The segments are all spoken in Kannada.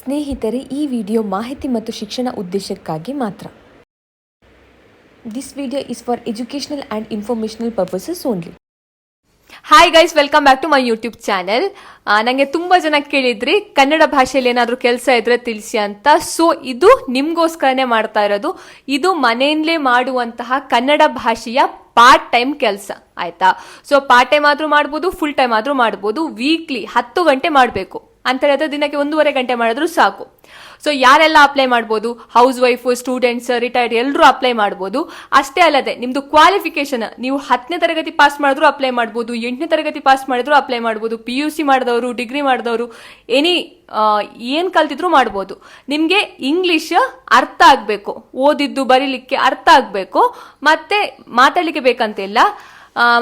ಸ್ನೇಹಿತರೆ ಈ ವಿಡಿಯೋ ಮಾಹಿತಿ ಮತ್ತು ಶಿಕ್ಷಣ ಉದ್ದೇಶಕ್ಕಾಗಿ ಮಾತ್ರ this video is for educational and informational purposes only hi guys welcome back to my YouTube channel ನನಗೆ ತುಂಬ ಜನ ಕೇಳಿದ್ರಿ ಕನ್ನಡ ಭಾಷೆಯಲ್ಲಿ ಏನಾದರೂ ಕೆಲಸ ಇದ್ರೆ ತಿಳಿಸಿ ಅಂತ ಸೊ ಇದು ನಿಮಗೋಸ್ಕರನೇ ಮಾಡ್ತಾ ಇರೋದು ಇದು ಮನೆಯಲ್ಲೇ ಮಾಡುವಂತಹ ಕನ್ನಡ ಭಾಷೆಯ ಪಾರ್ಟ್ ಟೈಮ್ ಕೆಲಸ ಆಯ್ತಾ ಸೊ ಪಾರ್ಟ್ ಟೈಮ್ ಆದರೂ ಮಾಡ್ಬೋದು ಫುಲ್ ಟೈಮ್ ಆದರೂ ಮಾಡ್ಬೋದು ವೀಕ್ಲಿ ಹತ್ತು ಗಂಟೆ ಮಾಡಬೇಕು ಅಂತ ಹೇಳಿದ್ರೆ ದಿನಕ್ಕೆ ಒಂದೂವರೆ ಗಂಟೆ ಮಾಡಿದ್ರು ಸಾಕು ಸೊ ಯಾರೆಲ್ಲ ಅಪ್ಲೈ ಮಾಡ್ಬೋದು ಹೌಸ್ ವೈಫ್ ಸ್ಟೂಡೆಂಟ್ಸ್ ರಿಟೈರ್ಡ್ ಎಲ್ಲರೂ ಅಪ್ಲೈ ಮಾಡ್ಬೋದು ಅಷ್ಟೇ ಅಲ್ಲದೆ ನಿಮ್ದು ಕ್ವಾಲಿಫಿಕೇಶನ್ ನೀವು ಹತ್ತನೇ ತರಗತಿ ಪಾಸ್ ಮಾಡಿದ್ರು ಅಪ್ಲೈ ಮಾಡ್ಬೋದು ಎಂಟನೇ ತರಗತಿ ಪಾಸ್ ಮಾಡಿದ್ರು ಅಪ್ಲೈ ಮಾಡ್ಬೋದು ಪಿ ಯು ಸಿ ಮಾಡಿದವರು ಡಿಗ್ರಿ ಮಾಡಿದವರು ಎನಿ ಏನು ಕಲ್ತಿದ್ರು ಮಾಡ್ಬೋದು ನಿಮಗೆ ಇಂಗ್ಲಿಷ್ ಅರ್ಥ ಆಗಬೇಕು ಓದಿದ್ದು ಬರೀಲಿಕ್ಕೆ ಅರ್ಥ ಆಗಬೇಕು ಮತ್ತೆ ಮಾತಾಡಲಿಕ್ಕೆ ಬೇಕಂತಿಲ್ಲ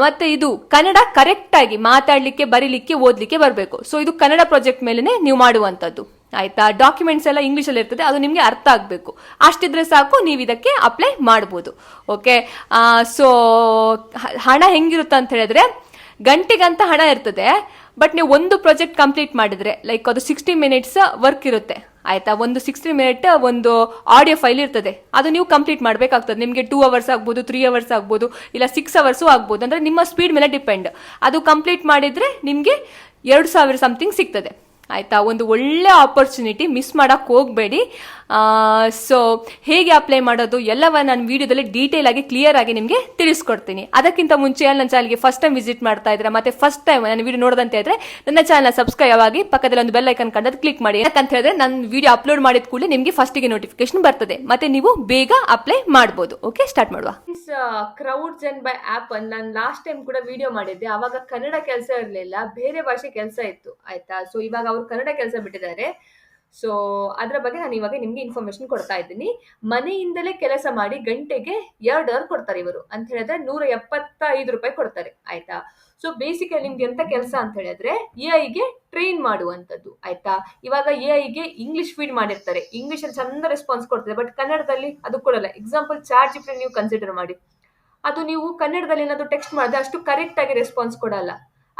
ಮತ್ತೆ ಇದು ಕನ್ನಡ ಕರೆಕ್ಟ್ ಆಗಿ ಮಾತಾಡ್ಲಿಕ್ಕೆ ಬರೀಲಿಕ್ಕೆ ಓದ್ಲಿಕ್ಕೆ ಬರಬೇಕು ಸೊ ಇದು ಕನ್ನಡ ಪ್ರಾಜೆಕ್ಟ್ ಮೇಲೆನೆ ನೀವು ಮಾಡುವಂತದ್ದು ಆಯ್ತಾ ಡಾಕ್ಯುಮೆಂಟ್ಸ್ ಎಲ್ಲ ಇಂಗ್ಲಿಷ್ ಅಲ್ಲಿ ಇರ್ತದೆ ಅದು ನಿಮಗೆ ಅರ್ಥ ಆಗಬೇಕು ಅಷ್ಟಿದ್ರೆ ಸಾಕು ನೀವು ಇದಕ್ಕೆ ಅಪ್ಲೈ ಮಾಡ್ಬೋದು ಓಕೆ ಸೊ ಹಣ ಹೆಂಗಿರುತ್ತೆ ಅಂತ ಹೇಳಿದ್ರೆ ಗಂಟೆಗಂತ ಹಣ ಇರ್ತದೆ ಬಟ್ ನೀವು ಒಂದು ಪ್ರಾಜೆಕ್ಟ್ ಕಂಪ್ಲೀಟ್ ಮಾಡಿದ್ರೆ ಲೈಕ್ ಅದು ಸಿಕ್ಸ್ಟಿ ಮಿನಿಟ್ಸ್ ವರ್ಕ್ ಇರುತ್ತೆ ಆಯ್ತಾ ಒಂದು ಸಿಕ್ಸ್ಟಿ ಮಿನಿಟ್ ಒಂದು ಆಡಿಯೋ ಫೈಲ್ ಇರ್ತದೆ ಅದು ನೀವು ಕಂಪ್ಲೀಟ್ ಮಾಡಬೇಕಾಗ್ತದೆ ನಿಮಗೆ ಟೂ ಅವರ್ಸ್ ಆಗ್ಬೋದು ತ್ರೀ ಅವರ್ಸ್ ಆಗ್ಬೋದು ಇಲ್ಲ ಸಿಕ್ಸ್ ಅವರ್ಸು ಆಗ್ಬೋದು ಅಂದರೆ ನಿಮ್ಮ ಸ್ಪೀಡ್ ಮೇಲೆ ಡಿಪೆಂಡ್ ಅದು ಕಂಪ್ಲೀಟ್ ಮಾಡಿದರೆ ನಿಮಗೆ ಎರಡು ಸಾವಿರ ಸಮಥಿಂಗ್ ಸಿಗ್ತದೆ ಆಯಿತಾ ಒಂದು ಒಳ್ಳೆ ಆಪರ್ಚುನಿಟಿ ಮಿಸ್ ಮಾಡೋಕ್ಕೆ ಹೋಗಬೇಡಿ ಸೊ ಹೇಗೆ ಅಪ್ಲೈ ಮಾಡೋದು ಎಲ್ಲವ ನಾನು ವಿಡಿಯೋದಲ್ಲಿ ಡೀಟೇಲ್ ಆಗಿ ಕ್ಲಿಯರ್ ಆಗಿ ನಿಮಗೆ ತಿಳಿಸ್ಕೊಡ್ತೀನಿ ಅದಕ್ಕಿಂತ ಮುಂಚೆ ನನ್ನ ಚಾನಲ್ಗೆ ಫಸ್ಟ್ ಟೈಮ್ ವಿಸಿಟ್ ಮಾಡ್ತಾ ಇದ್ರೆ ಮತ್ತೆ ಫಸ್ಟ್ ಟೈಮ್ ನಾನು ವಿಡಿಯೋ ನೋಡೋದಂತ ಇದ್ರೆ ನನ್ನ ಚಾನಲ್ ಸಬ್ಸ್ಕ್ರೈಬ್ ಆಗಿ ಪಕ್ಕದಲ್ಲಿ ಒಂದು ಬೆಲ್ ಐಕನ್ ಕಂಡದ್ದು ಕ್ಲಿಕ್ ಮಾಡಿ ಯಾಕಂತ ಹೇಳಿದ್ರೆ ನನ್ನ ವಿಡಿಯೋ ಅಪ್ಲೋಡ್ ಮಾಡಿದ ಕೂಡಲೇ ನಿಮಗೆ ಫಸ್ಟಿಗೆ ನೋಟಿಫಿಕೇಶನ್ ಬರ್ತದೆ ಮತ್ತೆ ನೀವು ಬೇಗ ಅಪ್ಲೈ ಮಾಡ್ಬೋದು ಓಕೆ ಸ್ಟಾರ್ಟ್ ಮಾಡುವ ಕ್ರೌಡ್ ಜನ್ ಬೈ ಆಪ್ ನಾನು ಲಾಸ್ಟ್ ಟೈಮ್ ಕೂಡ ವಿಡಿಯೋ ಮಾಡಿದ್ದೆ ಅವಾಗ ಕನ್ನಡ ಕೆಲಸ ಇರಲಿಲ್ಲ ಬೇರೆ ಭಾಷೆ ಕೆಲಸ ಇತ್ತು ಆಯ್ತಾ ಸೊ ಇವಾಗ ಅವ್ರು ಕನ್ನಡ ಕೆಲಸ ಬಿಟ್ಟಿದ್ದಾರೆ ಸೊ ಅದ್ರ ಬಗ್ಗೆ ನಾನು ಇವಾಗ ನಿಮಗೆ ಇನ್ಫಾರ್ಮೇಶನ್ ಕೊಡ್ತಾ ಇದ್ದೀನಿ ಮನೆಯಿಂದಲೇ ಕೆಲಸ ಮಾಡಿ ಗಂಟೆಗೆ ಎರಡು ಅವರ್ ಕೊಡ್ತಾರೆ ಇವರು ಅಂತ ಹೇಳಿದ್ರೆ ನೂರ ಎಪ್ಪತ್ತೈದು ರೂಪಾಯಿ ಕೊಡ್ತಾರೆ ಆಯ್ತಾ ಸೊ ಬೇಸಿಕಲಿ ನಿಮ್ಗೆ ಎಂತ ಕೆಲಸ ಅಂತ ಹೇಳಿದ್ರೆ ಎ ಐಗೆ ಟ್ರೈನ್ ಮಾಡುವಂಥದ್ದು ಆಯ್ತಾ ಇವಾಗ ಎ ಐಗೆ ಇಂಗ್ಲಿಷ್ ಫೀಡ್ ಮಾಡಿರ್ತಾರೆ ಇಂಗ್ಲಿಷ್ ಅಲ್ಲಿ ಚಂದ ರೆಸ್ಪಾನ್ಸ್ ಕೊಡ್ತಾರೆ ಬಟ್ ಕನ್ನಡದಲ್ಲಿ ಅದು ಕೊಡಲ್ಲ ಎಕ್ಸಾಂಪಲ್ ಚಾರ್ಜ್ ಫ್ರೀ ನೀವು ಕನ್ಸಿಡರ್ ಮಾಡಿ ಅದು ನೀವು ಕನ್ನಡದಲ್ಲಿ ಏನಾದರೂ ಟೆಕ್ಸ್ಟ್ ಮಾಡಿದ್ರೆ ಅಷ್ಟು ಕರೆಕ್ಟ್ ಆಗಿ ರೆಸ್ಪಾನ್ಸ್ ಕೊಡಲ್ಲ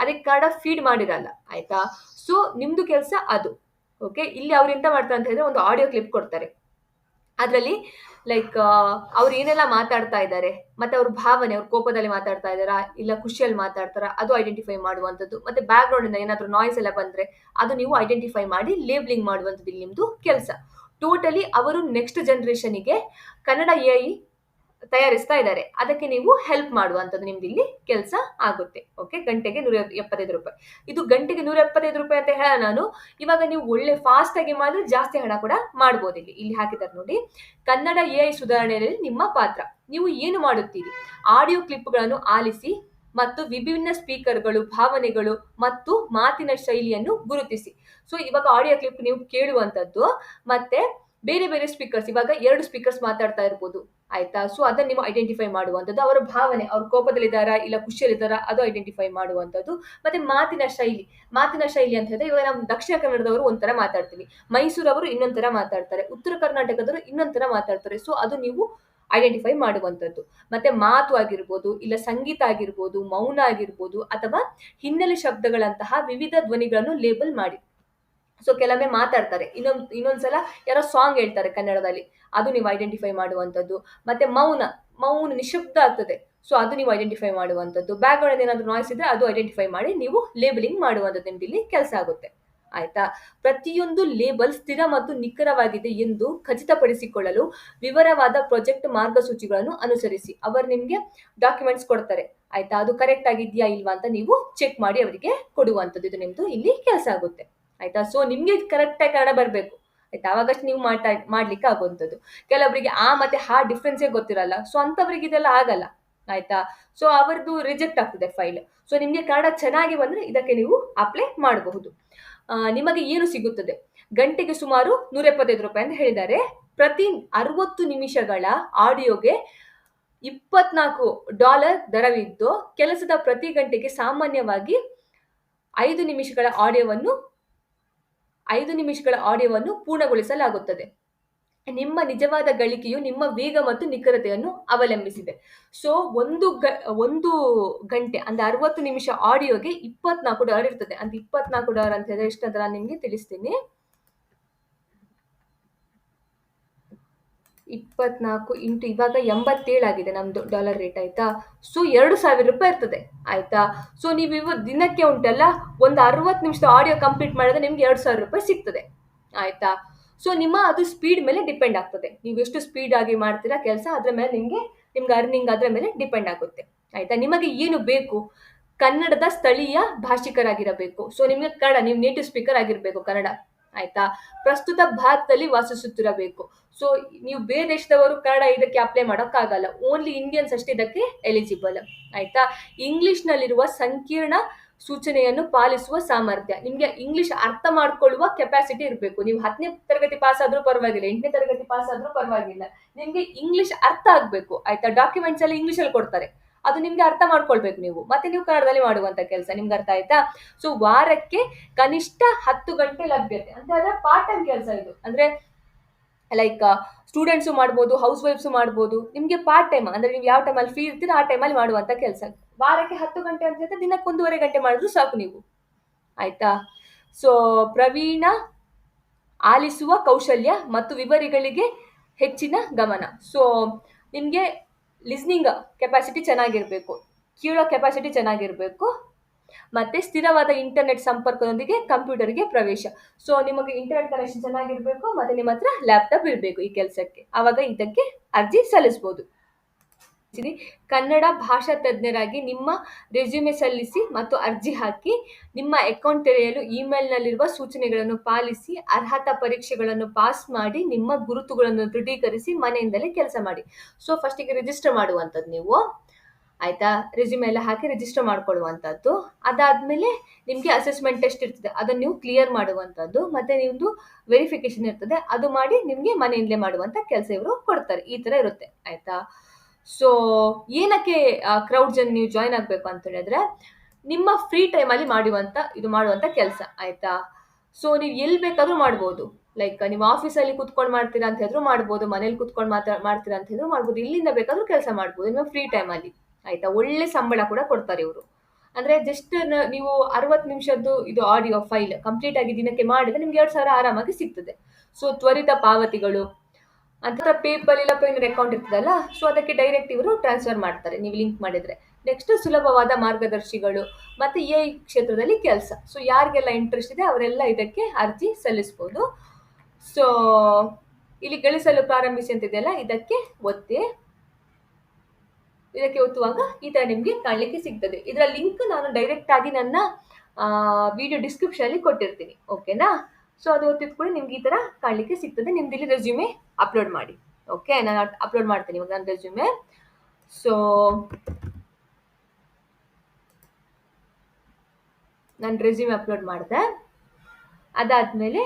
ಅದಕ್ಕೆ ಕನ್ನಡ ಫೀಡ್ ಮಾಡಿರಲ್ಲ ಆಯ್ತಾ ಸೊ ನಿಮ್ದು ಕೆಲಸ ಅದು ಓಕೆ ಇಲ್ಲಿ ಅವ್ರು ಎಂತ ಮಾಡ್ತಾರೆ ಅಂತ ಹೇಳಿದ್ರೆ ಒಂದು ಆಡಿಯೋ ಕ್ಲಿಪ್ ಕೊಡ್ತಾರೆ ಅದರಲ್ಲಿ ಲೈಕ್ ಅವ್ರು ಏನೆಲ್ಲ ಮಾತಾಡ್ತಾ ಇದ್ದಾರೆ ಮತ್ತೆ ಅವ್ರ ಭಾವನೆ ಅವ್ರ ಕೋಪದಲ್ಲಿ ಮಾತಾಡ್ತಾ ಇದ್ದಾರಾ ಇಲ್ಲ ಖುಷಿಯಲ್ಲಿ ಮಾತಾಡ್ತಾರಾ ಅದು ಐಡೆಂಟಿಫೈ ಮಾಡುವಂಥದ್ದು ಮತ್ತೆ ಬ್ಯಾಕ್ ಗ್ರೌಂಡ್ ಇಂದ ಏನಾದರೂ ನಾಯ್ಸ್ ಎಲ್ಲ ಬಂದ್ರೆ ಅದು ನೀವು ಐಡೆಂಟಿಫೈ ಮಾಡಿ ಲೇಬ್ಲಿಂಗ್ ಮಾಡುವಂಥದ್ದು ಇಲ್ಲಿ ನಿಮ್ದು ಕೆಲಸ ಟೋಟಲಿ ಅವರು ನೆಕ್ಸ್ಟ್ ಜನರೇಷನ್ಗೆ ಕನ್ನಡ ಎ ಐ ತಯಾರಿಸ್ತಾ ಇದ್ದಾರೆ ಅದಕ್ಕೆ ನೀವು ಹೆಲ್ಪ್ ಮಾಡುವಂಥದ್ದು ನಿಮ್ದು ಇಲ್ಲಿ ಕೆಲಸ ಆಗುತ್ತೆ ಓಕೆ ಗಂಟೆಗೆ ನೂರ ಎಪ್ಪತ್ತೈದು ರೂಪಾಯಿ ಇದು ಗಂಟೆಗೆ ನೂರ ಎಪ್ಪತ್ತೈದು ರೂಪಾಯಿ ಅಂತ ಹೇಳ ನಾನು ಇವಾಗ ನೀವು ಒಳ್ಳೆ ಫಾಸ್ಟ್ ಆಗಿ ಮಾಡಿದ್ರೆ ಜಾಸ್ತಿ ಹಣ ಕೂಡ ಮಾಡ್ಬೋದು ಇಲ್ಲಿ ಇಲ್ಲಿ ಹಾಕಿದ್ದಾರೆ ನೋಡಿ ಕನ್ನಡ ಎ ಐ ಸುಧಾರಣೆಯಲ್ಲಿ ನಿಮ್ಮ ಪಾತ್ರ ನೀವು ಏನು ಮಾಡುತ್ತೀರಿ ಆಡಿಯೋ ಕ್ಲಿಪ್ಗಳನ್ನು ಆಲಿಸಿ ಮತ್ತು ವಿಭಿನ್ನ ಸ್ಪೀಕರ್ಗಳು ಭಾವನೆಗಳು ಮತ್ತು ಮಾತಿನ ಶೈಲಿಯನ್ನು ಗುರುತಿಸಿ ಸೊ ಇವಾಗ ಆಡಿಯೋ ಕ್ಲಿಪ್ ನೀವು ಕೇಳುವಂಥದ್ದು ಮತ್ತೆ ಬೇರೆ ಬೇರೆ ಸ್ಪೀಕರ್ಸ್ ಇವಾಗ ಎರಡು ಸ್ಪೀಕರ್ಸ್ ಮಾತಾಡ್ತಾ ಇರ್ಬೋದು ಆಯ್ತಾ ಸೊ ಅದನ್ನ ನೀವು ಐಡೆಂಟಿಫೈ ಮಾಡುವಂಥದ್ದು ಅವರ ಭಾವನೆ ಅವ್ರ ಕೋಪದಲ್ಲಿದ್ದಾರಾ ಇಲ್ಲ ಖುಷಿಯಲ್ಲಿದ್ದಾರಾ ಅದು ಐಡೆಂಟಿಫೈ ಮಾಡುವಂಥದ್ದು ಮತ್ತೆ ಮಾತಿನ ಶೈಲಿ ಮಾತಿನ ಶೈಲಿ ಅಂತ ಹೇಳಿದ್ರೆ ಇವಾಗ ನಮ್ಮ ದಕ್ಷಿಣ ಕನ್ನಡದವರು ಒಂಥರ ಮಾತಾಡ್ತೀವಿ ಮೈಸೂರವರು ಇನ್ನೊಂಥರ ಮಾತಾಡ್ತಾರೆ ಉತ್ತರ ಕರ್ನಾಟಕದವರು ಇನ್ನೊಂಥರ ಮಾತಾಡ್ತಾರೆ ಸೊ ಅದು ನೀವು ಐಡೆಂಟಿಫೈ ಮಾಡುವಂಥದ್ದು ಮತ್ತೆ ಮಾತು ಆಗಿರ್ಬೋದು ಇಲ್ಲ ಸಂಗೀತ ಆಗಿರ್ಬೋದು ಮೌನ ಆಗಿರ್ಬೋದು ಅಥವಾ ಹಿನ್ನೆಲೆ ಶಬ್ದಗಳಂತಹ ವಿವಿಧ ಧ್ವನಿಗಳನ್ನು ಲೇಬಲ್ ಮಾಡಿ ಸೊ ಕೆಲವೊಮ್ಮೆ ಮಾತಾಡ್ತಾರೆ ಇನ್ನೊಂದು ಇನ್ನೊಂದ್ಸಲ ಯಾರೋ ಸಾಂಗ್ ಹೇಳ್ತಾರೆ ಕನ್ನಡದಲ್ಲಿ ಅದು ನೀವು ಐಡೆಂಟಿಫೈ ಮಾಡುವಂಥದ್ದು ಮತ್ತೆ ಮೌನ ಮೌನ ನಿಶಬ್ದ ಆಗ್ತದೆ ಸೊ ಅದು ನೀವು ಐಡೆಂಟಿಫೈ ಮಾಡುವಂಥದ್ದು ಬ್ಯಾಕ್ಗ್ರೌಂಡ್ ಏನಾದರೂ ನಾಯ್ಸ್ ಇದ್ರೆ ಅದು ಐಡೆಂಟಿಫೈ ಮಾಡಿ ನೀವು ಲೇಬಲಿಂಗ್ ಮಾಡುವಂಥದ್ದು ನಿಮ್ದು ಇಲ್ಲಿ ಕೆಲಸ ಆಗುತ್ತೆ ಆಯ್ತಾ ಪ್ರತಿಯೊಂದು ಲೇಬಲ್ ಸ್ಥಿರ ಮತ್ತು ನಿಖರವಾಗಿದೆ ಎಂದು ಖಚಿತಪಡಿಸಿಕೊಳ್ಳಲು ವಿವರವಾದ ಪ್ರಾಜೆಕ್ಟ್ ಮಾರ್ಗಸೂಚಿಗಳನ್ನು ಅನುಸರಿಸಿ ಅವರು ನಿಮಗೆ ಡಾಕ್ಯುಮೆಂಟ್ಸ್ ಕೊಡ್ತಾರೆ ಆಯ್ತಾ ಅದು ಕರೆಕ್ಟ್ ಆಗಿದೆಯಾ ಇಲ್ವಾ ಅಂತ ನೀವು ಚೆಕ್ ಮಾಡಿ ಅವರಿಗೆ ಕೊಡುವಂಥದ್ದು ಇದು ನಿಮ್ಮದು ಇಲ್ಲಿ ಕೆಲಸ ಆಗುತ್ತೆ ಆಯ್ತಾ ಸೊ ನಿಮ್ಗೆ ಕರೆಕ್ಟಾಗಿ ಕನ್ನಡ ಬರಬೇಕು ಆಯ್ತಾ ಅವಾಗಷ್ಟು ನೀವು ಮಾಡ್ತಾ ಮಾಡ್ಲಿಕ್ಕೆ ಆಗುವಂಥದ್ದು ಕೆಲವರಿಗೆ ಆ ಮತ್ತೆ ಹಾ ಡಿಫ್ರೆನ್ಸೇ ಗೊತ್ತಿರಲ್ಲ ಸೊ ಅಂಥವ್ರಿಗೆ ಇದೆಲ್ಲ ಆಗಲ್ಲ ಆಯ್ತಾ ಸೊ ಅವರದ್ದು ರಿಜೆಕ್ಟ್ ಆಗ್ತದೆ ಫೈಲ್ ಸೊ ನಿಮಗೆ ಕನ್ನಡ ಚೆನ್ನಾಗಿ ಬಂದರೆ ಇದಕ್ಕೆ ನೀವು ಅಪ್ಲೈ ಮಾಡಬಹುದು ನಿಮಗೆ ಏನು ಸಿಗುತ್ತದೆ ಗಂಟೆಗೆ ಸುಮಾರು ನೂರ ಎಪ್ಪತ್ತೈದು ರೂಪಾಯಿ ಅಂತ ಹೇಳಿದ್ದಾರೆ ಪ್ರತಿ ಅರವತ್ತು ನಿಮಿಷಗಳ ಆಡಿಯೋಗೆ ಇಪ್ಪತ್ನಾಲ್ಕು ಡಾಲರ್ ದರವಿದ್ದು ಕೆಲಸದ ಪ್ರತಿ ಗಂಟೆಗೆ ಸಾಮಾನ್ಯವಾಗಿ ಐದು ನಿಮಿಷಗಳ ಆಡಿಯೋವನ್ನು ಐದು ನಿಮಿಷಗಳ ಆಡಿಯೋವನ್ನು ಪೂರ್ಣಗೊಳಿಸಲಾಗುತ್ತದೆ ನಿಮ್ಮ ನಿಜವಾದ ಗಳಿಕೆಯು ನಿಮ್ಮ ವೇಗ ಮತ್ತು ನಿಖರತೆಯನ್ನು ಅವಲಂಬಿಸಿದೆ ಸೊ ಒಂದು ಗ ಒಂದು ಗಂಟೆ ಅಂದರೆ ಅರವತ್ತು ನಿಮಿಷ ಆಡಿಯೋಗೆ ಇಪ್ಪತ್ನಾಲ್ಕು ಡಾಲರ್ ಇರ್ತದೆ ಅಂತ ಇಪ್ಪತ್ನಾಲ್ಕು ಡಾಲರ್ ಅಂತ ಹೇಳಿದ್ರೆ ಎಷ್ಟು ಅಂತ ನಾನು ನಿಮಗೆ ತಿಳಿಸ್ತೀನಿ ಇಪ್ಪತ್ನಾಲ್ಕು ಇಂಟು ಇವಾಗ ಆಗಿದೆ ನಮ್ಮದು ಡಾಲರ್ ರೇಟ್ ಆಯಿತಾ ಸೊ ಎರಡು ಸಾವಿರ ರೂಪಾಯಿ ಇರ್ತದೆ ಆಯಿತಾ ಸೊ ನೀವು ಇವ ದಿನಕ್ಕೆ ಉಂಟಲ್ಲ ಒಂದು ಅರವತ್ತು ನಿಮಿಷದ ಆಡಿಯೋ ಕಂಪ್ಲೀಟ್ ಮಾಡಿದ್ರೆ ನಿಮಗೆ ಎರಡು ಸಾವಿರ ರೂಪಾಯಿ ಸಿಗ್ತದೆ ಆಯಿತಾ ಸೊ ನಿಮ್ಮ ಅದು ಸ್ಪೀಡ್ ಮೇಲೆ ಡಿಪೆಂಡ್ ಆಗ್ತದೆ ನೀವು ಎಷ್ಟು ಸ್ಪೀಡ್ ಆಗಿ ಮಾಡ್ತೀರಾ ಕೆಲಸ ಅದರ ಮೇಲೆ ನಿಮಗೆ ನಿಮ್ಗೆ ಅರ್ನಿಂಗ್ ಅದರ ಮೇಲೆ ಡಿಪೆಂಡ್ ಆಗುತ್ತೆ ಆಯಿತಾ ನಿಮಗೆ ಏನು ಬೇಕು ಕನ್ನಡದ ಸ್ಥಳೀಯ ಭಾಷಿಕರಾಗಿರಬೇಕು ಸೊ ನಿಮಗೆ ಕನ್ನಡ ನೀವು ನೇಟಿವ್ ಸ್ಪೀಕರ್ ಆಗಿರಬೇಕು ಕನ್ನಡ ಆಯ್ತಾ ಪ್ರಸ್ತುತ ಭಾರತದಲ್ಲಿ ವಾಸಿಸುತ್ತಿರಬೇಕು ಸೊ ನೀವು ಬೇರೆ ದೇಶದವರು ಕನ್ನಡ ಇದಕ್ಕೆ ಅಪ್ಲೈ ಮಾಡೋಕ್ಕಾಗಲ್ಲ ಓನ್ಲಿ ಇಂಡಿಯನ್ಸ್ ಅಷ್ಟೇ ಇದಕ್ಕೆ ಎಲಿಜಿಬಲ್ ಆಯ್ತಾ ನಲ್ಲಿರುವ ಸಂಕೀರ್ಣ ಸೂಚನೆಯನ್ನು ಪಾಲಿಸುವ ಸಾಮರ್ಥ್ಯ ನಿಮಗೆ ಇಂಗ್ಲಿಷ್ ಅರ್ಥ ಮಾಡ್ಕೊಳ್ಳುವ ಕೆಪಾಸಿಟಿ ಇರಬೇಕು ನೀವು ಹತ್ತನೇ ತರಗತಿ ಪಾಸ್ ಆದ್ರೂ ಪರವಾಗಿಲ್ಲ ಎಂಟನೇ ತರಗತಿ ಪಾಸ್ ಆದ್ರೂ ಪರವಾಗಿಲ್ಲ ನಿಮಗೆ ಇಂಗ್ಲಿಷ್ ಅರ್ಥ ಆಗಬೇಕು ಆಯ್ತಾ ಡಾಕ್ಯುಮೆಂಟ್ಸ್ ಎಲ್ಲ ಅಲ್ಲಿ ಕೊಡ್ತಾರೆ ಅದು ನಿಮ್ಗೆ ಅರ್ಥ ಮಾಡ್ಕೊಳ್ಬೇಕು ನೀವು ಮತ್ತೆ ನೀವು ಕನ್ನಡದಲ್ಲಿ ಮಾಡುವಂತ ಕೆಲಸ ನಿಮ್ಗೆ ಅರ್ಥ ಆಯ್ತಾ ಸೊ ವಾರಕ್ಕೆ ಕನಿಷ್ಠ ಹತ್ತು ಗಂಟೆ ಲಭ್ಯತೆ ಅಂತ ಅಂದ್ರೆ ಪಾರ್ಟ್ ಟೈಮ್ ಕೆಲಸ ಇದು ಅಂದ್ರೆ ಲೈಕ್ ಸ್ಟೂಡೆಂಟ್ಸು ಮಾಡ್ಬೋದು ಹೌಸ್ ವೈಫ್ಸು ಮಾಡ್ಬೋದು ನಿಮಗೆ ಪಾರ್ಟ್ ಟೈಮ್ ಅಂದರೆ ನೀವು ಯಾವ ಟೈಮಲ್ಲಿ ಫ್ರೀ ಇರ್ತೀರ ಆ ಟೈಮಲ್ಲಿ ಮಾಡುವಂಥ ಕೆಲಸ ವಾರಕ್ಕೆ ಹತ್ತು ಗಂಟೆ ಅಂತ ದಿನಕ್ಕೆ ಒಂದೂವರೆ ಗಂಟೆ ಮಾಡಿದ್ರು ಸಾಕು ನೀವು ಆಯಿತಾ ಸೊ ಪ್ರವೀಣ ಆಲಿಸುವ ಕೌಶಲ್ಯ ಮತ್ತು ವಿವರಿಗಳಿಗೆ ಹೆಚ್ಚಿನ ಗಮನ ಸೊ ನಿಮಗೆ ಲಿಸ್ನಿಂಗ್ ಕೆಪಾಸಿಟಿ ಚೆನ್ನಾಗಿರಬೇಕು ಕೀಳೋ ಕೆಪಾಸಿಟಿ ಚೆನ್ನಾಗಿರಬೇಕು ಮತ್ತು ಸ್ಥಿರವಾದ ಇಂಟರ್ನೆಟ್ ಸಂಪರ್ಕದೊಂದಿಗೆ ಕಂಪ್ಯೂಟರ್ಗೆ ಪ್ರವೇಶ ಸೊ ನಿಮಗೆ ಇಂಟರ್ನೆಟ್ ಕನೆಕ್ಷನ್ ಚೆನ್ನಾಗಿರಬೇಕು ಮತ್ತು ನಿಮ್ಮ ಹತ್ರ ಲ್ಯಾಪ್ಟಾಪ್ ಇರಬೇಕು ಈ ಕೆಲಸಕ್ಕೆ ಆವಾಗ ಇದಕ್ಕೆ ಅರ್ಜಿ ಸಲ್ಲಿಸ್ಬೋದು ಕನ್ನಡ ಭಾಷಾ ತಜ್ಞರಾಗಿ ನಿಮ್ಮ ರೆಸ್ಯೂಮೆ ಸಲ್ಲಿಸಿ ಮತ್ತು ಅರ್ಜಿ ಹಾಕಿ ನಿಮ್ಮ ಅಕೌಂಟ್ ತೆರೆಯಲು ಇಮೇಲ್ನಲ್ಲಿರುವ ಸೂಚನೆಗಳನ್ನು ಪಾಲಿಸಿ ಅರ್ಹತಾ ಪರೀಕ್ಷೆಗಳನ್ನು ಪಾಸ್ ಮಾಡಿ ನಿಮ್ಮ ಗುರುತುಗಳನ್ನು ದೃಢೀಕರಿಸಿ ಮನೆಯಿಂದಲೇ ಕೆಲಸ ಮಾಡಿ ಸೊ ಫಸ್ಟಿಗೆ ರಿಜಿಸ್ಟರ್ ಮಾಡುವಂಥದ್ದು ನೀವು ಆಯ್ತಾ ರೆಸ್ಯೂಮ್ ಎಲ್ಲ ಹಾಕಿ ರಿಜಿಸ್ಟರ್ ಮಾಡ್ಕೊಳ್ಳುವಂಥದ್ದು ಅದಾದಮೇಲೆ ನಿಮಗೆ ಅಸೆಸ್ಮೆಂಟ್ ಟೆಸ್ಟ್ ಇರ್ತದೆ ಅದನ್ನು ನೀವು ಕ್ಲಿಯರ್ ಮಾಡುವಂಥದ್ದು ಮತ್ತು ನಿಮ್ಮದು ವೆರಿಫಿಕೇಶನ್ ಇರ್ತದೆ ಅದು ಮಾಡಿ ನಿಮಗೆ ಮನೆಯಿಂದಲೇ ಮಾಡುವಂಥ ಕೆಲಸ ಇವರು ಕೊಡ್ತಾರೆ ಈ ಥರ ಇರುತ್ತೆ ಆಯಿತಾ ಸೊ ಏನಕ್ಕೆ ಕ್ರೌಡ್ ಜನ್ ನೀವು ಜಾಯ್ನ್ ಆಗಬೇಕು ಅಂತ ಹೇಳಿದ್ರೆ ನಿಮ್ಮ ಫ್ರೀ ಟೈಮಲ್ಲಿ ಮಾಡುವಂಥ ಇದು ಮಾಡುವಂಥ ಕೆಲಸ ಆಯಿತಾ ಸೊ ನೀವು ಎಲ್ಲಿ ಬೇಕಾದರೂ ಮಾಡ್ಬೋದು ಲೈಕ್ ನೀವು ಆಫೀಸಲ್ಲಿ ಕುತ್ಕೊಂಡು ಮಾಡ್ತೀರಾ ಅಂತ ಹೇಳಿದ್ರು ಮಾಡ್ಬೋದು ಮನೇಲಿ ಕುತ್ಕೊಂಡು ಮಾತಾ ಮಾಡ್ತೀರಾ ಅಂತ ಹೇಳಿದ್ರು ಮಾಡ್ಬೋದು ಇಲ್ಲಿಂದ ಬೇಕಾದರೂ ಕೆಲಸ ಮಾಡ್ಬೋದು ನಿಮ್ಮ ಫ್ರೀ ಟೈಮಲ್ಲಿ ಆಯಿತಾ ಒಳ್ಳೆ ಸಂಬಳ ಕೂಡ ಕೊಡ್ತಾರೆ ಇವರು ಅಂದರೆ ಜಸ್ಟ್ ನೀವು ಅರವತ್ತು ನಿಮಿಷದ್ದು ಇದು ಆಡಿಯೋ ಫೈಲ್ ಕಂಪ್ಲೀಟ್ ಆಗಿ ದಿನಕ್ಕೆ ಮಾಡಿದ್ರೆ ನಿಮ್ಗೆ ಎರಡು ಸಾವಿರ ಆರಾಮಾಗಿ ಸಿಗ್ತದೆ ಸೊ ತ್ವರಿತ ಪಾವತಿಗಳು ಅಂತ ಪೇಪಲ್ ಇಲ್ಲ ಪೇನರ್ ಅಕೌಂಟ್ ಇರ್ತದಲ್ಲ ಸೊ ಅದಕ್ಕೆ ಡೈರೆಕ್ಟ್ ಇವರು ಟ್ರಾನ್ಸ್ಫರ್ ಮಾಡ್ತಾರೆ ನೀವು ಲಿಂಕ್ ಮಾಡಿದ್ರೆ ನೆಕ್ಸ್ಟ್ ಸುಲಭವಾದ ಮಾರ್ಗದರ್ಶಿಗಳು ಮತ್ತೆ ಎ ಕ್ಷೇತ್ರದಲ್ಲಿ ಕೆಲಸ ಸೊ ಯಾರಿಗೆಲ್ಲ ಇಂಟ್ರೆಸ್ಟ್ ಇದೆ ಅವರೆಲ್ಲ ಇದಕ್ಕೆ ಅರ್ಜಿ ಸಲ್ಲಿಸ್ಬೋದು ಸೊ ಇಲ್ಲಿ ಗಳಿಸಲು ಪ್ರಾರಂಭಿಸಿ ಅಂತಿದೆಯಲ್ಲ ಇದಕ್ಕೆ ಒತ್ತೆ ಇದಕ್ಕೆ ಒತ್ತುವಾಗ ಈ ಥರ ನಿಮಗೆ ಕಾಣಲಿಕ್ಕೆ ಸಿಗ್ತದೆ ಇದರ ಲಿಂಕ್ ನಾನು ಡೈರೆಕ್ಟ್ ಆಗಿ ನನ್ನ ವಿಡಿಯೋ ಡಿಸ್ಕ್ರಿಪ್ಷನ್ ಅಲ್ಲಿ ಕೊಟ್ಟಿರ್ತೀನಿ ಓಕೆನಾ ಸೊ ಅದು ಓದ್ತಿದ್ದು ಕೂಡ ನಿಮ್ಗೆ ಈ ಥರ ಕಾಣಲಿಕ್ಕೆ ಸಿಗ್ತದೆ ನಿಮ್ದು ಇಲ್ಲಿ ರೆಸ್ಯೂಮೆ ಅಪ್ಲೋಡ್ ಮಾಡಿ ಓಕೆ ನಾನು ಅಪ್ಲೋಡ್ ಮಾಡ್ತೇನೆ ಇವಾಗ ನನ್ನ ರೆಸ್ಯೂಮೆ ಸೊ ನಾನು ರೆಸ್ಯೂಮೆ ಅಪ್ಲೋಡ್ ಮಾಡಿದೆ ಅದಾದ್ಮೇಲೆ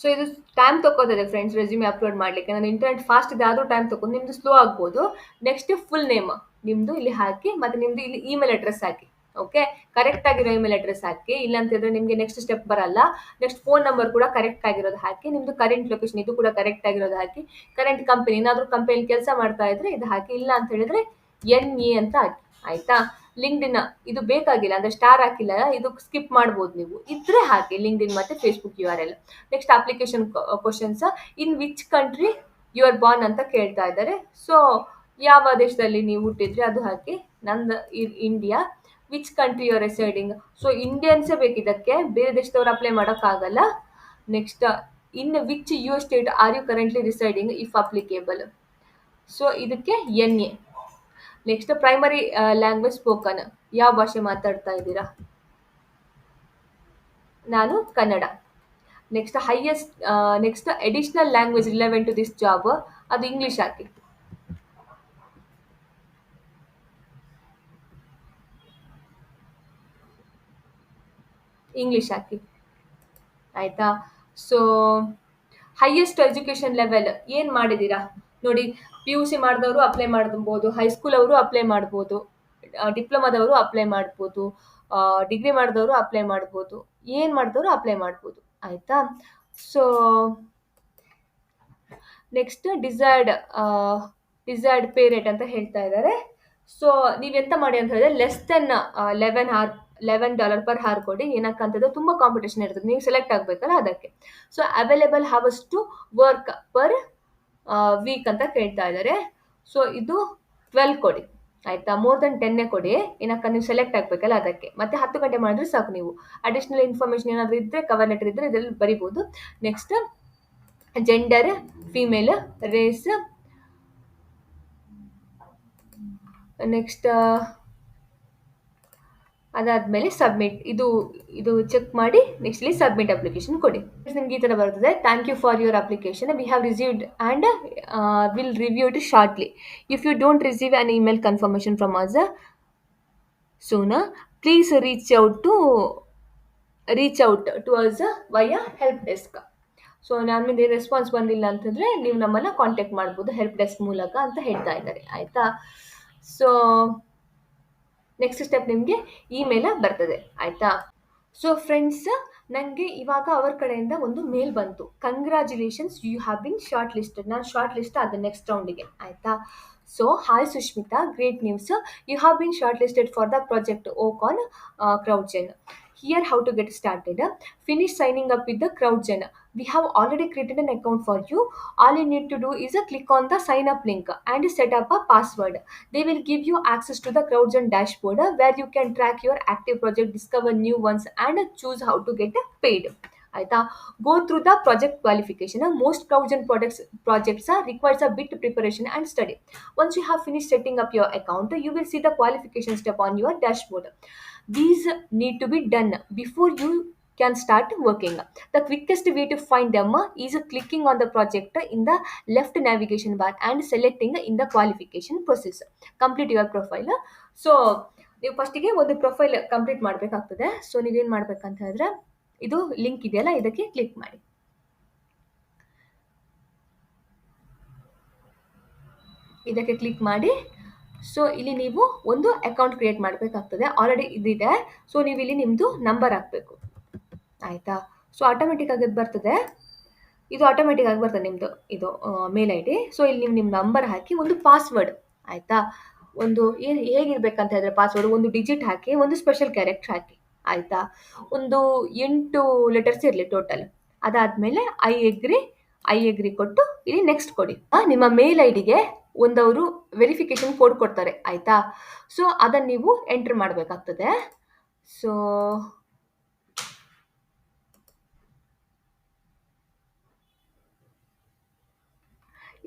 ಸೊ ಇದು ಟೈಮ್ ತಗೋತದೆ ಫ್ರೆಂಡ್ಸ್ ರೆಸ್ಯೂಮೆ ಅಪ್ಲೋಡ್ ಮಾಡ್ಲಿಕ್ಕೆ ನಾನು ಇಂಟರ್ನೆಟ್ ಫಾಸ್ಟ್ ಇದೆ ಆದರೂ ಟೈಮ್ ತಗೊಂಡು ನಿಮ್ದು ಸ್ಲೋ ಆಗ್ಬೋದು ನೆಕ್ಸ್ಟ್ ಫುಲ್ ನೇಮ್ ನಿಮ್ದು ಇಲ್ಲಿ ಹಾಕಿ ಮತ್ತೆ ನಿಮ್ದು ಇಲ್ಲಿ ಇಮೇಲ್ ಅಡ್ರೆಸ್ ಹಾಕಿ ಓಕೆ ಕರೆಕ್ಟ್ ಆಗಿರೋ ಇಮೇಲ್ ಅಡ್ರೆಸ್ ಹಾಕಿ ಇಲ್ಲ ಹೇಳಿದ್ರೆ ನಿಮಗೆ ನೆಕ್ಸ್ಟ್ ಸ್ಟೆಪ್ ಬರಲ್ಲ ನೆಕ್ಸ್ಟ್ ಫೋನ್ ನಂಬರ್ ಕೂಡ ಕರೆಕ್ಟ್ ಆಗಿರೋದು ಹಾಕಿ ನಿಮ್ದು ಕರೆಂಟ್ ಲೊಕೇಶನ್ ಇದು ಕೂಡ ಕರೆಕ್ಟ್ ಆಗಿರೋದು ಹಾಕಿ ಕರೆಂಟ್ ಕಂಪನಿ ಏನಾದರೂ ಕಂಪನಿಲಿ ಕೆಲಸ ಮಾಡ್ತಾ ಇದ್ರೆ ಇದು ಹಾಕಿ ಇಲ್ಲ ಅಂತ ಹೇಳಿದ್ರೆ ಎನ್ ಎ ಅಂತ ಹಾಕಿ ಆಯ್ತಾ ಇನ್ ಇದು ಬೇಕಾಗಿಲ್ಲ ಅಂದ್ರೆ ಸ್ಟಾರ್ ಹಾಕಿಲ್ಲ ಇದು ಸ್ಕಿಪ್ ಮಾಡ್ಬೋದು ನೀವು ಇದ್ರೆ ಹಾಕಿ ಲಿಂಕ್ಡಿನ್ ಮತ್ತೆ Facebook U R L next application questions in which country you are born ಅಂತ ಕೇಳ್ತಾ ಇದ್ದಾರೆ ಸೊ ಯಾವ ದೇಶದಲ್ಲಿ ನೀವು ಹುಟ್ಟಿದ್ರೆ ಅದು ಹಾಕಿ ನಂದು India which country you residing so ಇಂಡಿಯನ್ಸೇ ಬೇಕಿದ್ದಕ್ಕೆ ಬೇರೆ ದೇಶದವ್ರು ಅಪ್ಲೈ ಮಾಡೋಕ್ಕಾಗಲ್ಲ next in which you state are you currently residing if applicable so ಇದಕ್ಕೆ N A next primary language spoken ಯಾವ ಭಾಷೆ ಮಾತಾಡ್ತಾ ಇದ್ದೀರಾ ನಾನು Kannada next highest next additional language relevant to this job ಅದು ಇಂಗ್ಲೀಷ್ ಹಾಕಿ ಇಂಗ್ಲೀಷ್ ಹಾಕಿ ಆಯ್ತಾ ಸೊ ಹೈಯೆಸ್ಟ್ ಎಜುಕೇಶನ್ ಲೆವೆಲ್ ಏನು ಮಾಡಿದ್ದೀರಾ ನೋಡಿ ಪಿ ಯು ಸಿ ಮಾಡಿದವರು ಅಪ್ಲೈ ಮಾಡ್ಬೋದು ಹೈಸ್ಕೂಲ್ ಅವರು ಅಪ್ಲೈ ಮಾಡ್ಬೋದು ಡಿಪ್ಲೊಮಾದವರು ಅಪ್ಲೈ ಮಾಡ್ಬೋದು ಡಿಗ್ರಿ ಮಾಡಿದವರು ಅಪ್ಲೈ ಮಾಡ್ಬೋದು ಏನು ಮಾಡಿದವರು ಅಪ್ಲೈ ಮಾಡ್ಬೋದು ಆಯಿತಾ so next desired desired pay rate ಅಂತ ಹೇಳ್ತಾ ಇದ್ದಾರೆ ಸೊ ನೀವೆಂತ ಮಾಡಿ ಅಂತ ಹೇಳಿದ್ರೆ less than eleven or eleven dollar per hour ಕೊಡಿ ಏನಕ್ಕಂತಂದ್ರೆ ತುಂಬ ಕಾಂಪಿಟೇಷನ್ ಇರ್ತದೆ ನೀವು ಸೆಲೆಕ್ಟ್ ಆಗಬೇಕಲ್ಲ ಅದಕ್ಕೆ so available hours to work per week ಅಂತ ಕೇಳ್ತಾ ಇದ್ದಾರೆ ಸೊ ಇದು ಟ್ವೆಲ್ ಕೊಡಿ ಆಯ್ತಾ ಮೋರ್ ದನ್ ಟೆನ್ನೇ ಕೊಡಿ ಏನಕ್ಕ ನೀವು ಸೆಲೆಕ್ಟ್ ಆಗಬೇಕಲ್ಲ ಅದಕ್ಕೆ ಮತ್ತೆ ಹತ್ತು ಗಂಟೆ ಮಾಡಿದ್ರೆ ಸಾಕು ನೀವು ಅಡಿಷ್ನಲ್ ಇನ್ಫಾರ್ಮೇಷನ್ ಏನಾದರೂ ಇದ್ರೆ ಕವರ್ ಲೆಟರ್ ಇದ್ರೆ ಇದರಲ್ಲಿ ಬರಿಬೋದು next gender female race next ಅದಾದಮೇಲೆ ಸಬ್ಮಿಟ್ ಇದು ಇದು ಚೆಕ್ ಮಾಡಿ ನೆಕ್ಸ್ಟ್ಲಿ ಸಬ್ಮಿಟ್ ಅಪ್ಲಿಕೇಶನ್ ಕೊಡಿ ನಿಮ್ಗೆ ಈ ಥರ ಬರ್ತದೆ thank you for your application we have received and will review it shortly if you don't receive an email confirmation from us soon please reach out to reach out to us a help desk so ನಮ್ಮಿಂದ ರೆಸ್ಪಾನ್ಸ್ ಬಂದಿಲ್ಲ ಅಂತಂದರೆ ನೀವು ನಮ್ಮನ್ನು ಕಾಂಟ್ಯಾಕ್ಟ್ ಮಾಡ್ಬೋದು ಹೆಲ್ಪ್ ಡೆಸ್ಕ್ ಮೂಲಕ ಅಂತ ಹೇಳ್ತಾ ಇದ್ದಾರೆ ಆಯಿತಾ ಸೊ ನೆಕ್ಸ್ಟ್ ಸ್ಟೆಪ್ ನಿಮಗೆ ಇಮೇಲ್ ಬರ್ತದೆ ಆಯಿತಾ ಸೊ ಫ್ರೆಂಡ್ಸ್ ನನಗೆ ಇವಾಗ ಅವರ ಕಡೆಯಿಂದ ಒಂದು ಮೇಲ್ ಬಂತು congratulations you have been shortlisted ನಾನು ಶಾರ್ಟ್ ಲಿಸ್ಟ್ ಅದು ನೆಕ್ಸ್ಟ್ ರೌಂಡಿಗೆ ಆಯಿತಾ so hi Sushmita great news you have been shortlisted for the project Oka on CrowdGen here how to get started finish signing up with the CrowdGen we have already created an account for you all you need to do is a click on the sign up link and set up a password they will give you access to the crowdgen dashboard uh, where you can track your active project discover new ones and choose how to get paid ಆಯ್ತಾ go through the project qualification most CrowdGen products projects requires a bit preparation and study once you have finish setting up your account you will see the qualification step on your dashboard these need to be done before you can start working. The quickest way to find them is clicking on the project in the left navigation bar and selecting in the qualification process. Complete your profile. So ನೀವು ಫಸ್ಟಿಗೆ ಒಂದು ಪ್ರೊಫೈಲ್ ಕಂಪ್ಲೀಟ್ ಮಾಡಬೇಕಾಗ್ತದೆ ಸೊ ನೀವೇನು ಮಾಡ್ಬೇಕಂತ ಹೇಳಿದ್ರೆ ಇದು ಲಿಂಕ್ ಇದೆಯಲ್ಲ ಇದಕ್ಕೆ ಕ್ಲಿಕ್ ಮಾಡಿ ಇದಕ್ಕೆ ಕ್ಲಿಕ್ ಮಾಡಿ ಸೊ ಇಲ್ಲಿ ನೀವು ಒಂದು ಅಕೌಂಟ್ ಕ್ರಿಯೇಟ್ ಮಾಡಬೇಕಾಗ್ತದೆ ಆಲ್ರೆಡಿ ಇದಿದೆ ಸೊ ನೀವು ಇಲ್ಲಿ ನಿಮ್ಮದು ನಂಬರ್ ಹಾಕಬೇಕು ಆಯಿತಾ ಸೊ ಆಟೋಮೆಟಿಕ್ ಆಗಿ ಬರ್ತದೆ ಇದು ಆಟೋಮೆಟಿಕ್ ಆಗಿ ಬರ್ತದೆ ನಿಮ್ಮದು ಇದು ಮೇಲ್ ಐ ಡಿ ಸೊ ಇಲ್ಲಿ ನೀವು ನಿಮ್ಮ ನಂಬರ್ ಹಾಕಿ ಒಂದು ಪಾಸ್ವರ್ಡ್ ಆಯಿತಾ ಒಂದು ಏನು ಹೇಗಿರ್ಬೇಕಂತ ಹೇಳಿದ್ರೆ ಪಾಸ್ವರ್ಡ್ ಒಂದು ಡಿಜಿಟ್ ಹಾಕಿ ಒಂದು ಸ್ಪೆಷಲ್ ಕ್ಯಾರೆಕ್ಟರ್ ಹಾಕಿ ಆಯಿತಾ ಒಂದು ಎಂಟು ಲೆಟರ್ಸ್ ಇರಲಿ ಟೋಟಲ್ ಅದಾದಮೇಲೆ ಐ ಎಗ್ರಿ ಐ ಎಗ್ರಿ ಕೊಟ್ಟು ಇಲ್ಲಿ ನೆಕ್ಸ್ಟ್ ಕೊಡಿ ನಿಮ್ಮ ಮೇಲ್ ಐ ಡಿಗೆ ಒಂದವರು ವೆರಿಫಿಕೇಶನ್ ಕೋಡ್ ಕೊಡ್ತಾರೆ ಆಯಿತಾ ಸೊ ಅದನ್ನು ನೀವು ಎಂಟ್ರ್ ಮಾಡಬೇಕಾಗ್ತದೆ ಸೊ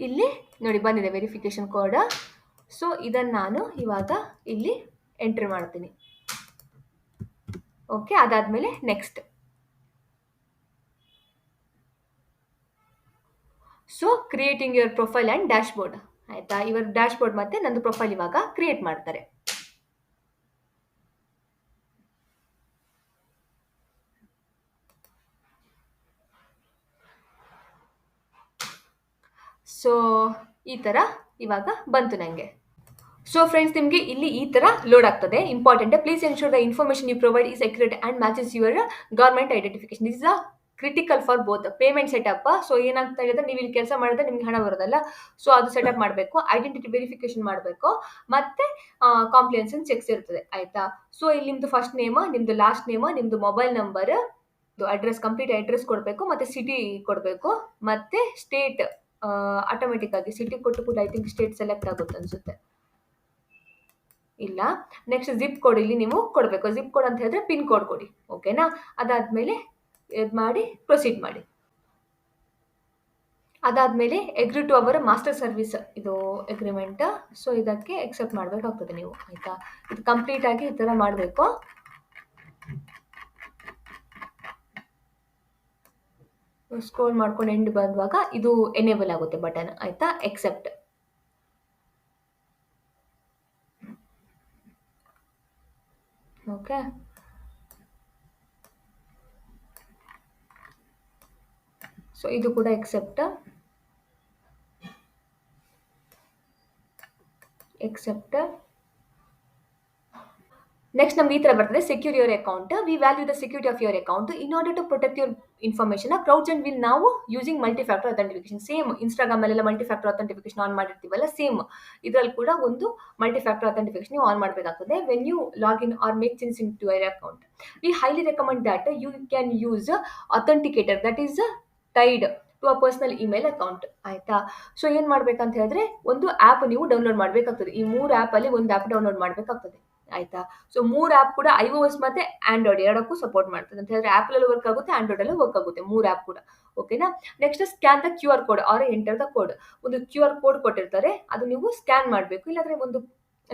ಇಲ್ಲಿ ನೋಡಿ ಬಂದಿದೆ ವೆರಿಫಿಕೇಶನ್ ಕೋಡ್ ಸೊ ಇದನ್ನು ನಾನು ಇವಾಗ ಇಲ್ಲಿ ಎಂಟ್ರಿ ಮಾಡ್ತೀನಿ ಓಕೆ ಅದಾದಮೇಲೆ next so creating your profile and dashboard ಆಯಿತಾ ಡ್ಯಾಶ್ ಡ್ಯಾಶ್ಬೋರ್ಡ್ ಮತ್ತು ನಂದು ಪ್ರೊಫೈಲ್ ಇವಾಗ ಕ್ರಿಯೇಟ್ ಮಾಡ್ತಾರೆ ಸೊ ಈ ಥರ ಇವಾಗ ಬಂತು ನನಗೆ ಸೊ ಫ್ರೆಂಡ್ಸ್ ನಿಮಗೆ ಇಲ್ಲಿ ಈ ಥರ ಲೋಡ್ ಆಗ್ತದೆ important please ensure the information you provide is accurate and matches your government identification is a critical for both payment setup so ಏನಾಗ್ತಾ ಹೇಳಿದ್ರೆ ನೀವು ಇಲ್ಲಿ ಕೆಲಸ ಮಾಡಿದ್ರೆ ನಿಮ್ಗೆ ಹಣ ಬರೋದಲ್ಲ ಸೊ ಅದು ಸೆಟಪ್ ಮಾಡಬೇಕು ಐಡೆಂಟಿಟಿ ವೆರಿಫಿಕೇಶನ್ ಮಾಡಬೇಕು ಮತ್ತೆ ಕಾಂಪ್ಲಿಯನ್ಸನ್ ಚೆಕ್ಸ್ ಇರ್ತದೆ ಆಯ್ತಾ ಸೊ ಇಲ್ಲಿ ನಿಮ್ದು ಫಸ್ಟ್ ನೇಮ್ ನಿಮ್ದು ಲಾಸ್ಟ್ ನೇಮ್ ನಿಮ್ದು mobile number address complete address ಕೊಡಬೇಕು ಮತ್ತೆ ಸಿಟಿ ಕೊಡಬೇಕು ಮತ್ತೆ ಸ್ಟೇಟ್ ಆಟೋಮೆಟಿಕ್ ಆಗಿ ಸಿಟಿ ಕೊಟ್ಟು ಕೂಡ ಐ ಥಿಂಕ್ ಸ್ಟೇಟ್ ಸೆಲೆಕ್ಟ್ ಆಗುತ್ತೆ ಅನ್ಸುತ್ತೆ ಇಲ್ಲ ನೆಕ್ಸ್ಟ್ ಜಿಪ್ ಕೋಡ್ ಇಲ್ಲಿ ನೀವು ಕೊಡಬೇಕು ಜಿಪ್ ಕೋಡ್ ಅಂತ ಹೇಳಿದ್ರೆ ಪಿನ್ ಕೋಡ್ ಕೊಡಿ ಓಕೆನಾ ಅದಾದ್ಮೇಲೆ ಇದು ಮಾಡಿ ಪ್ರೊಸೀಡ್ ಮಾಡಿ ಅದಾದ್ಮೇಲೆ agree to our master service ಇದು ಎಗ್ರಿಮೆಂಟ್ ಸೊ ಇದಕ್ಕೆ ಎಕ್ಸೆಪ್ಟ್ ಮಾಡಬೇಕಾಗ್ತದೆ ನೀವು ಆಯ್ತಾ ಇದು ಕಂಪ್ಲೀಟ್ ಆಗಿ ಈ ಥರ ಮಾಡಬೇಕು ಸ್ಕ್ರೋಲ್ ಮಾಡ್ಕೊಂಡು ಎಂಡ್ ಬಂದಾಗ ಇದು ಎನೇಬಲ್ ಆಗುತ್ತೆ ಬಟನ್ ಆಯಿತಾ ಎಕ್ಸೆಪ್ಟ್ ಓಕೆ ಸೊ ಇದು ಕೂಡ ಎಕ್ಸೆಪ್ಟ್ ಎಕ್ಸೆಪ್ಟ್ ನೆಕ್ಸ್ಟ್ ನಮ್ಗೆ ಈ ಥರ ಬರ್ತದೆ secure your account we value the security of your account in order to protect your information CrowdGen will ನಾವು using multi factor authentication same Instagram ಅಲ್ಲೆಲ್ಲ ಮಲ್ಟಿ ಫ್ಯಾಕ್ಟರ್ ಅಥೆಂಟಿಫಿಕೇಶನ್ ಆನ್ ಮಾಡಿರ್ತೀವಲ್ಲ ಸೇಮ್ ಇದರಲ್ಲಿ ಕೂಡ ಒಂದು ಮಲ್ಟಿ ಫ್ಯಾಕ್ಟರ್ ಅಥೆಂಟಿಫಿಕೇಶನ್ ಆನ್ ಮಾಡಬೇಕಾಗ್ತದೆ when you login or make change in to your account we highly recommend that you can use authenticator that is tied to a personal email account ಆಯ್ತಾ ಸೊ ಏನ್ ಮಾಡ್ಬೇಕಂತ ಹೇಳಿದ್ರೆ ಒಂದು ಆ್ಯಪ್ ನೀವು ಡೌನ್ಲೋಡ್ ಮಾಡಬೇಕಾಗ್ತದೆ ಈ ಮೂರು ಆ್ಯಪಲ್ಲಿ ಒಂದು ಆ್ಯಪ್ ಡೌನ್ಲೋಡ್ ಮಾಡಬೇಕಾಗ್ತದೆ ಆಯ್ತಾ ಸೊ ಮೂರ್ ಆ್ಯಪ್ ಕೂಡ ಐ ಓ ಎಸ್ ಮತ್ತೆ ಆಂಡ್ರಾಯ್ಡ್ ಎರಡಕ್ಕೂ ಸಪೋರ್ಟ್ ಮಾಡ್ತದೆ ಅಂತ ಹೇಳಿದ್ರೆ ಅಲ್ಲಿ ವರ್ಕ್ ಆಗುತ್ತೆ ಆಂಡ್ರಾಯ್ಡಲ್ಲೂ ವರ್ಕ್ ಆಗುತ್ತೆ ಮೂರು ಆ್ಯಪ್ ಕೂಡ ಓಕೆನಾ next scan the Q R code or enter the code ಒಂದು ಕ್ಯೂ ಆರ್ ಕೋಡ್ ಕೊಟ್ಟಿರ್ತಾರೆ ಅದು ನೀವು ಸ್ಕ್ಯಾನ್ ಮಾಡಬೇಕು ಇಲ್ಲಾಂದ್ರೆ ಒಂದು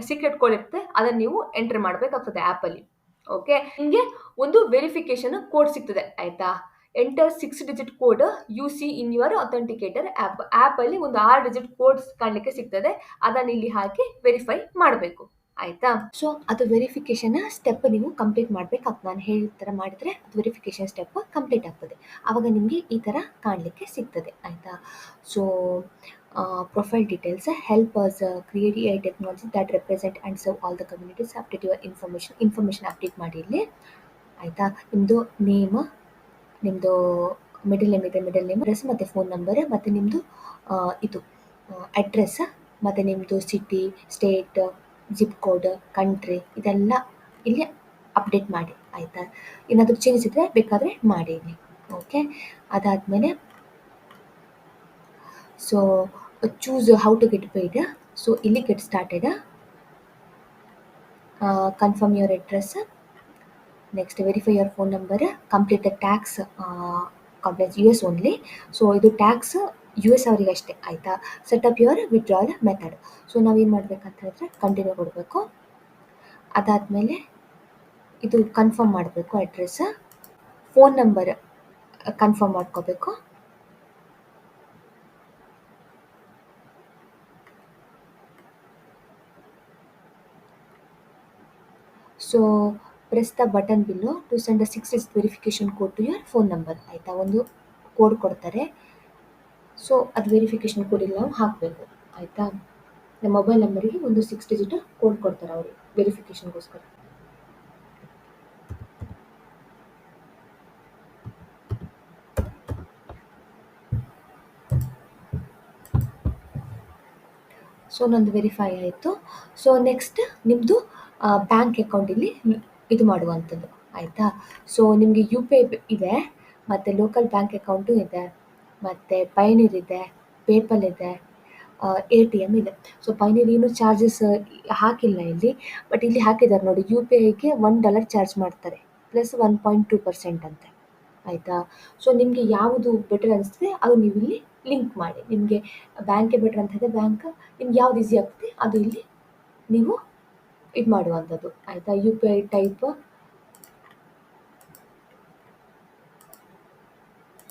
ಸೀಕ್ರೆಟ್ ಕೋಡ್ ಇರುತ್ತೆ ಅದನ್ನ ನೀವು ಎಂಟರ್ ಮಾಡಬೇಕಾಗ್ತದೆ ಆ್ಯಪಲ್ಲಿ ಓಕೆ ನಿಮಗೆ ಒಂದು ವೆರಿಫಿಕೇಶನ್ ಕೋಡ್ ಸಿಗ್ತದೆ ಆಯ್ತಾ enter six digit code you see in your authenticator app ಆ್ಯಪಲ್ಲಿ ಒಂದು ಆರು ಡಿಜಿಟ್ ಕೋಡ್ಸ್ ಕಾಣಲಿಕ್ಕೆ ಸಿಗ್ತದೆ ಅದನ್ನು ಇಲ್ಲಿ ಹಾಕಿ ವೆರಿಫೈ ಮಾಡಬೇಕು ಆಯ್ತಾ ಸೊ ಅದು ವೆರಿಫಿಕೇಶನ್ ಸ್ಟೆಪ್ ನೀವು ಕಂಪ್ಲೀಟ್ ಮಾಡ್ಬೇಕಾಗ್ತದೆ ನಾನು ಹೇಳಿದ ಥರ ಮಾಡಿದರೆ ಅದು ವೆರಿಫಿಕೇಶನ್ ಸ್ಟೆಪ್ ಕಂಪ್ಲೀಟ್ ಆಗ್ತದೆ ಆವಾಗ ನಿಮಗೆ ಈ ಥರ ಕಾಣಲಿಕ್ಕೆ ಸಿಗ್ತದೆ ಆಯಿತಾ so profile details help us create technology that represent and serve all the communities update your information information update ಮಾಡಿ ಇಲ್ಲಿ ಆಯಿತಾ ನಿಮ್ಮದು ನೇಮ್ ನಿಮ್ಮದು ಮಿಡಲ್ ನೇಮ್ ಇದೆ ಮಿಡಲ್ ನೇಮ್ ಅಡ್ರೆಸ್ ಮತ್ತು ಫೋನ್ ನಂಬರ್ ಮತ್ತು ನಿಮ್ಮದು ಇದು ಅಡ್ರೆಸ್ ಮತ್ತು ನಿಮ್ಮದು city state zip code country ಇದೆಲ್ಲ ಇಲ್ಲಿ ಅಪ್ಡೇಟ್ ಮಾಡಿ ಆಯಿತಾ ಏನಾದರೂ ಚೇಂಜ್ ಇದ್ದರೆ ಬೇಕಾದರೆ ಮಾಡಿ ಓಕೆ ಅದಾದಮೇಲೆ so choose how to get paid so ಇಲ್ಲಿ get started confirm your address next verify your phone number complete the tax complete U S only so ಇದು ಟ್ಯಾಕ್ಸ್ ಯು ಎಸ್ ಅವರಿಗೆ ಅಷ್ಟೇ ಆಯಿತಾ setup your withdrawal method so ನಾವೇನು ಮಾಡ್ಬೇಕಂತ ಹೇಳಿದ್ರೆ ಕಂಟಿನ್ಯೂ ಕೊಡಬೇಕು ಅದಾದಮೇಲೆ ಇದು ಕನ್ಫರ್ಮ್ ಮಾಡಬೇಕು ಅಡ್ರೆಸ್ ಫೋನ್ ನಂಬರ್ ಕನ್ಫರ್ಮ್ ಮಾಡ್ಕೋಬೇಕು so press the button below to send six is verification code to your phone number ಆಯಿತಾ ಒಂದು ಕೋಡ್ ಕೊಡ್ತಾರೆ ಸೊ ಅದು ವೆರಿಫಿಕೇಶನ್ ಕೋಡಿಗೆ ನಾವು ಹಾಕಬೇಕು ಆಯಿತಾ ನಮ್ಮ ಮೊಬೈಲ್ ನಂಬರಿಗೆ ಒಂದು ಸಿಕ್ಸ್ ಡಿಜಿಟ್ ಕೋಡ್ ಕೊಡ್ತಾರೆ ಅವರು ವೆರಿಫಿಕೇಶನ್ಗೋಸ್ಕರ ಸೊ ನಂದು ವೆರಿಫೈ ಆಯಿತು ಸೊ ನೆಕ್ಸ್ಟ್ ನಿಮ್ಮದು ಬ್ಯಾಂಕ್ ಅಕೌಂಟ್ ಇಲ್ಲಿ ಇದು ಮಾಡುವಂಥದ್ದು ಆಯಿತಾ ಸೊ ನಿಮಗೆ ಯು ಪಿ ಐ ಇದೆ ಮತ್ತು ಲೋಕಲ್ ಬ್ಯಾಂಕ್ ಅಕೌಂಟು ಇದೆ ಮತ್ತು ಪೈನೀರ್ ಇದೆ ಪೇಪಲ್ ಇದೆ ಎ ಟಿ ಎಮ್ ಇದೆ ಸೊ ಪೈನೀರ್ ಏನೂ ಚಾರ್ಜಸ್ ಹಾಕಿಲ್ಲ ಇಲ್ಲಿ ಬಟ್ ಇಲ್ಲಿ ಹಾಕಿದ್ದಾರೆ ನೋಡಿ ಯು ಪಿ ಐಗೆ ಒನ್ ಡಾಲರ್ ಚಾರ್ಜ್ ಮಾಡ್ತಾರೆ plus one point two percent ಅಂತೆ ಆಯಿತಾ ಸೊ ನಿಮಗೆ ಯಾವುದು ಬೆಟರ್ ಅನಿಸ್ತದೆ ಅದು ನೀವು ಇಲ್ಲಿ ಲಿಂಕ್ ಮಾಡಿ ನಿಮಗೆ ಬ್ಯಾಂಕ್ಗೆ ಬೆಟರ್ ಅಂತ ಇದೆ ಬ್ಯಾಂಕ್ ನಿಮ್ಗೆ ಯಾವ್ದು ಈಸಿ ಆಗ್ತದೆ ಅದು ಇಲ್ಲಿ ನೀವು ಇದು ಮಾಡುವಂಥದ್ದು ಆಯಿತಾ ಯು ಪಿ ಐ ಟೈಪ್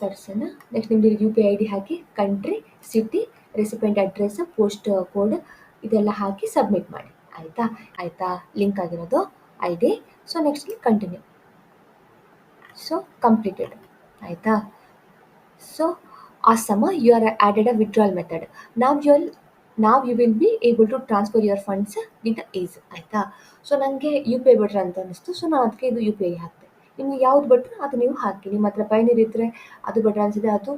ತರ್ಸೋಣ ನೆಕ್ಸ್ಟ್ ನಿಮ್ಮದು U P I D hockey country city recipient address post code ಇದೆಲ್ಲ ಹಾಕಿ ಸಬ್ಮಿಟ್ ಮಾಡಿ ಆಯಿತಾ ಆಯಿತಾ ಲಿಂಕ್ ಆಗಿರೋದು I D so next continue so completed ಆಯಿತಾ so awesome you are added a withdrawal method ನಾವು ಯು ಅಲ್ಲಿ ನಾವು you will be able to transfer your funds with ease ಆಯಿತಾ ಸೊ ನನಗೆ ಯು ಪಿ ಐ ಬಿಡ್ರ ಅಂತ ಅನಿಸ್ತು ಸೊ ನಾನು ಅದಕ್ಕೆ ಇದು ಯು ಪಿ ಐ ಹಾಕಿ ನಿಮಗೆ ಯಾವ್ದು ಬಟ್ರೆ ಅದು ನೀವು ಹಾಕಿ ನಿಮ್ಮ ಹತ್ರ ಪೈನೀರ್ ಇದ್ದರೆ ಅದು ಬೆಟರ್ ಅನ್ಸಿದ್ರೆ ಅದು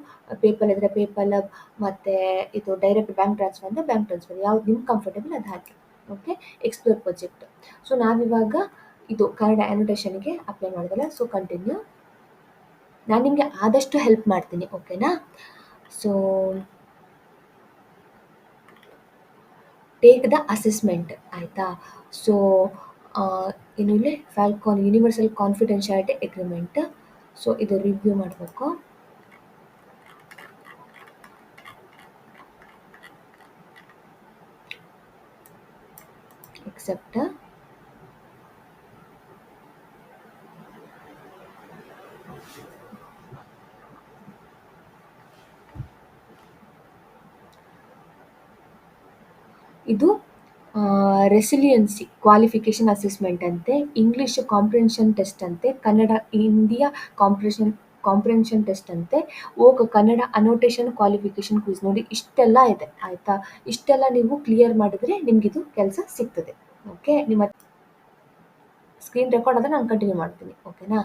ಪೇಪಲ್ ಇದ್ದರೆ ಪೇಪಲ್ ಮತ್ತು ಇದು ಡೈರೆಕ್ಟ್ ಬ್ಯಾಂಕ್ ಟ್ರಾನ್ಸ್ಫರ್ ಅಂದ್ರೆ ಬ್ಯಾಂಕ್ ಟ್ರಾನ್ಸ್ಫರ್ ಯಾವ್ದು ನಿಮ್ಗೆ ಕಂಫರ್ಟೇಬಲ್ ಅದು ಹಾಕಿ ಓಕೆ ಎಕ್ಸ್ಪ್ಲೋರ್ ಪ್ರಾಜೆಕ್ಟ್ ಸೊ ನಾವಿವಾಗ ಇದು ಕನ್ನಡ ಗೆ ಅಪ್ಲೈ ಮಾಡಿದ್ರೆ ಸೊ ಕಂಟಿನ್ಯೂ ನಾನು ನಿಮಗೆ ಆದಷ್ಟು ಹೆಲ್ಪ್ ಮಾಡ್ತೀನಿ ಓಕೆನಾ ಸೊ ಟೇಕ್ ದ ಅಸೆಸ್ಮೆಂಟ್ ಆಯಿತಾ ಸೊ ಆಹ್, ಇಲ್ಲಿ Falcon universal confidentiality agreement. So ಇದು ರಿವ್ಯೂ ಮಾಡಬೇಕು. ಎಕ್ಸೆಪ್ಟ್ ಇದು ರೆಸಿಲಿಯೆನ್ಸಿ ರೆಸಿಲಿಯನ್ಸಿ ಕ್ವಾಲಿಫಿಕೇಶನ್ ಅಸೆಸ್‌ಮೆಂಟ್ ಅಂತೆ, ಇಂಗ್ಲೀಷ್ ಕಾಂಪ್ರಿಹೆನ್ಷನ್ ಟೆಸ್ಟ್ ಅಂತೆ, Kannada, India comprehension comprehension test ಅಂತೆ, Oka Kannada annotation qualification quiz ನೋಡಿ ಇಷ್ಟೆಲ್ಲ ಇದೆ, ಆಯಿತಾ? ಇಷ್ಟೆಲ್ಲ ನೀವು ಕ್ಲಿಯರ್ ಮಾಡಿದ್ರೆ ನಿಮಗಿದು ಕೆಲಸ ಸಿಗ್ತದೆ. ಓಕೆ. ನಿಮ್ಮ ಸ್ಕ್ರೀನ್ ರೆಕಾರ್ಡ್ ಅದನ್ನು ನಾನು ಕಂಟಿನ್ಯೂ ಮಾಡ್ತೀನಿ. ಓಕೆನಾ?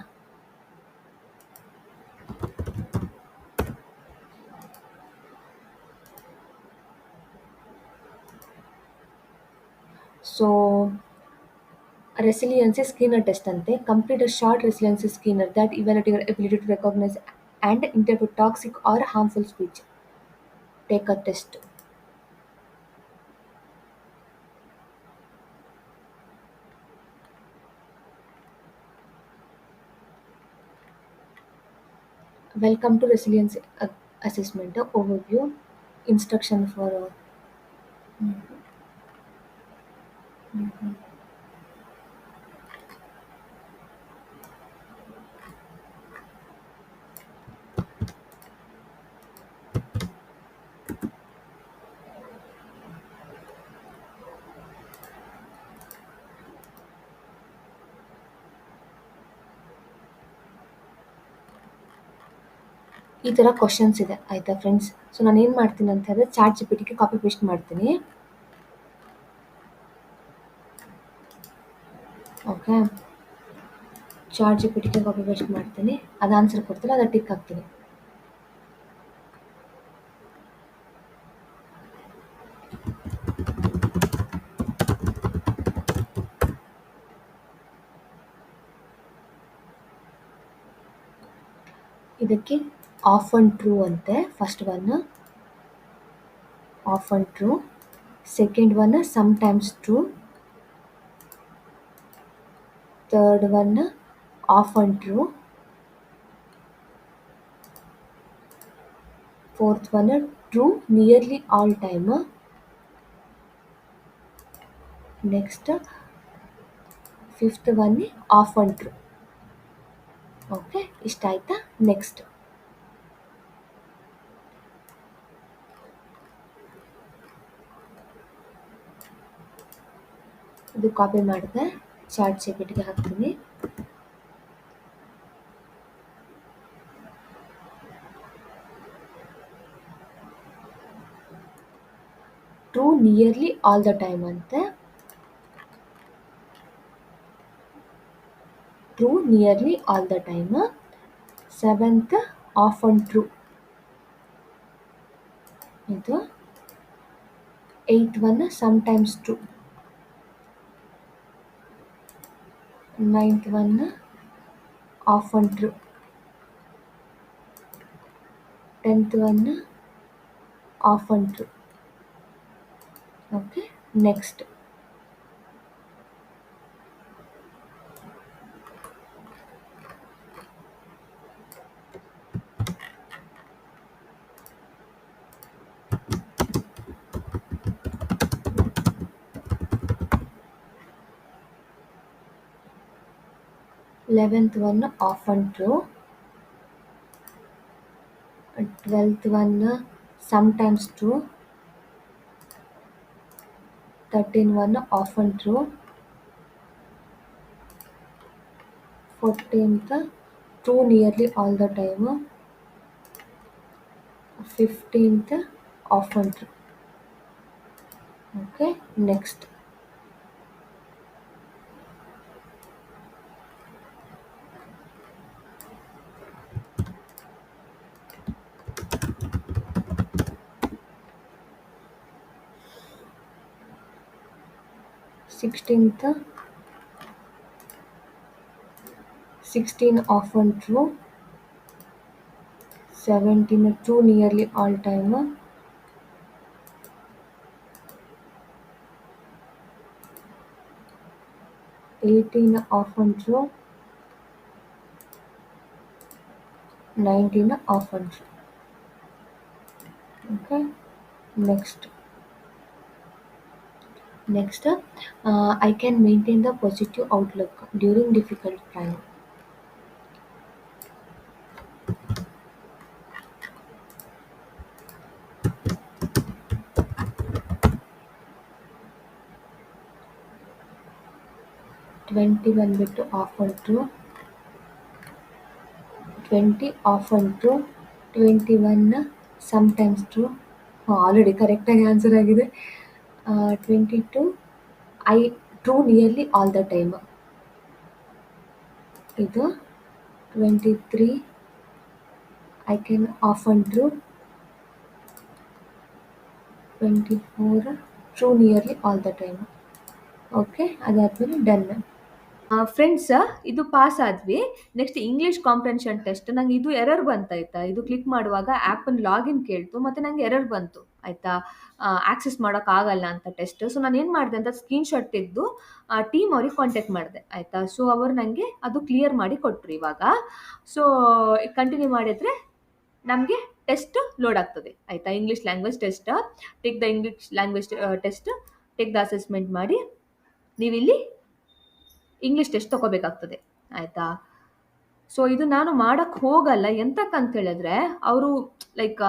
So a resilience skinner test ante complete a short resilience skinner that evaluate your ability to recognize and interpret toxic or harmful speech take a test welcome to resilience uh, assessment uh, overview instruction for uh, mm. ಈ ಥರ ಕ್ವಶನ್ಸ್ ಇದೆ ಆಯ್ತಾ ಫ್ರೆಂಡ್ಸ್ ಸೊ ನಾನು ಏನು ಮಾಡ್ತೀನಿ ಅಂತ ಹೇಳಿದ್ರೆ ಚಾಟ್ ಜಿಪಿಟಿಗೆ ಕಾಪಿ ಪೇಸ್ಟ್ ಮಾಡ್ತೀನಿ ಓಕೆ ಚಾರ್ಜ್ ಜಿ ಕಾಪಿ ಪೇಸ್ಟ್ ಮಾಡ್ತೀನಿ ಅದು ಆನ್ಸರ್ ಕೊಡ್ತೀರ ಅದು ಟಿಕ್ ಹಾಕ್ತೀನಿ ಇದಕ್ಕೆ ಆಫ್ ಆ್ಯಂಡ್ ಟ್ರೂ ಅಂತೆ first one off and true second one sometimes true third one off and true fourth one true nearly all time next fifth one off and true okay ಇಷ್ಟ ಆಯ್ತಾ ನೆಕ್ಸ್ಟ್ कॉपी ಕಾಪಿ ಮಾಡಿದೆ ಚಾರ್ಟ್ ಜಿ ಹಾಕ್ತೀನಿ true nearly all the time ಅಂತೆ true nearly all the time seventh off and true ಇದು eighth one sometimes true Ninth one, often true. Tenth one, often true. Okay, next. 11th one often true. 12th one sometimes true Thirteenth one often true. 14th true nearly all the time 15th often true. okay next sixteenth sixteen often true seventeen true nearly all time eighteen often true nineteen often true okay next next I can maintain the positive outlook during difficult time twenty one ಬಿಟ್ಟು ಆಫ್ ಅಂತೂ ಟ್ವೆಂಟಿ ಆಫ್ ಅಂತೂ twenty one sometimes true already ಕರೆಕ್ಟಾಗಿ ಆನ್ಸರ್ ಆಗಿದೆ twenty two I true nearly all the time ಇದು twenty three I can off and true twenty four true nearly all the time okay ಅದಾದಮೇಲೆ ಡನ್ ಫ್ರೆಂಡ್ಸ್ ಇದು ಪಾಸ್ ಆದ್ವಿ ನೆಕ್ಸ್ಟ್ ಇಂಗ್ಲೀಷ್ ಕಾಂಪ್ರೆನ್ಷನ್ ಟೆಸ್ಟ್ ನಂಗೆ ಇದು ಎರರ್ ಬಂತಾಯ್ತಾ ಇದು ಕ್ಲಿಕ್ ಮಾಡುವಾಗ ಆ್ಯಪನ್ನು ಲಾಗಿನ್ ಕೇಳ್ತು ಮತ್ತು ನಂಗೆ ಎರರ್ ಬಂತು ಆಯಿತಾ ಆಕ್ಸೆಸ್ ಮಾಡೋಕ್ಕಾಗಲ್ಲ ಅಂತ ಟೆಸ್ಟ್ ಸೊ ನಾನು ಏನು ಮಾಡಿದೆ ಅಂತ ಸ್ಕ್ರೀನ್ಶಾಟ್ ತೆಗೆದು ಟೀಮ್ ಅವ್ರಿಗೆ ಕಾಂಟ್ಯಾಕ್ಟ್ ಮಾಡಿದೆ ಆಯಿತಾ ಸೊ ಅವರು ನನಗೆ ಅದು ಕ್ಲಿಯರ್ ಮಾಡಿ ಕೊಟ್ಟರು ಇವಾಗ ಸೊ ಕಂಟಿನ್ಯೂ ಮಾಡಿದರೆ ನಮಗೆ ಟೆಸ್ಟ್ ಲೋಡ್ ಆಗ್ತದೆ ಆಯಿತಾ English language test take the English language test take the assessment ಮಾಡಿ ನೀವಿಲ್ಲಿ ಇಂಗ್ಲೀಷ್ ಟೆಸ್ಟ್ ತೊಗೋಬೇಕಾಗ್ತದೆ ಆಯಿತಾ ಸೊ ಇದು ನಾನು ಮಾಡಕ್ ಹೋಗಲ್ಲ ಎಂತಕ್ಕಂತ ಹೇಳಿದ್ರೆ ಅವರು ಲೈಕ್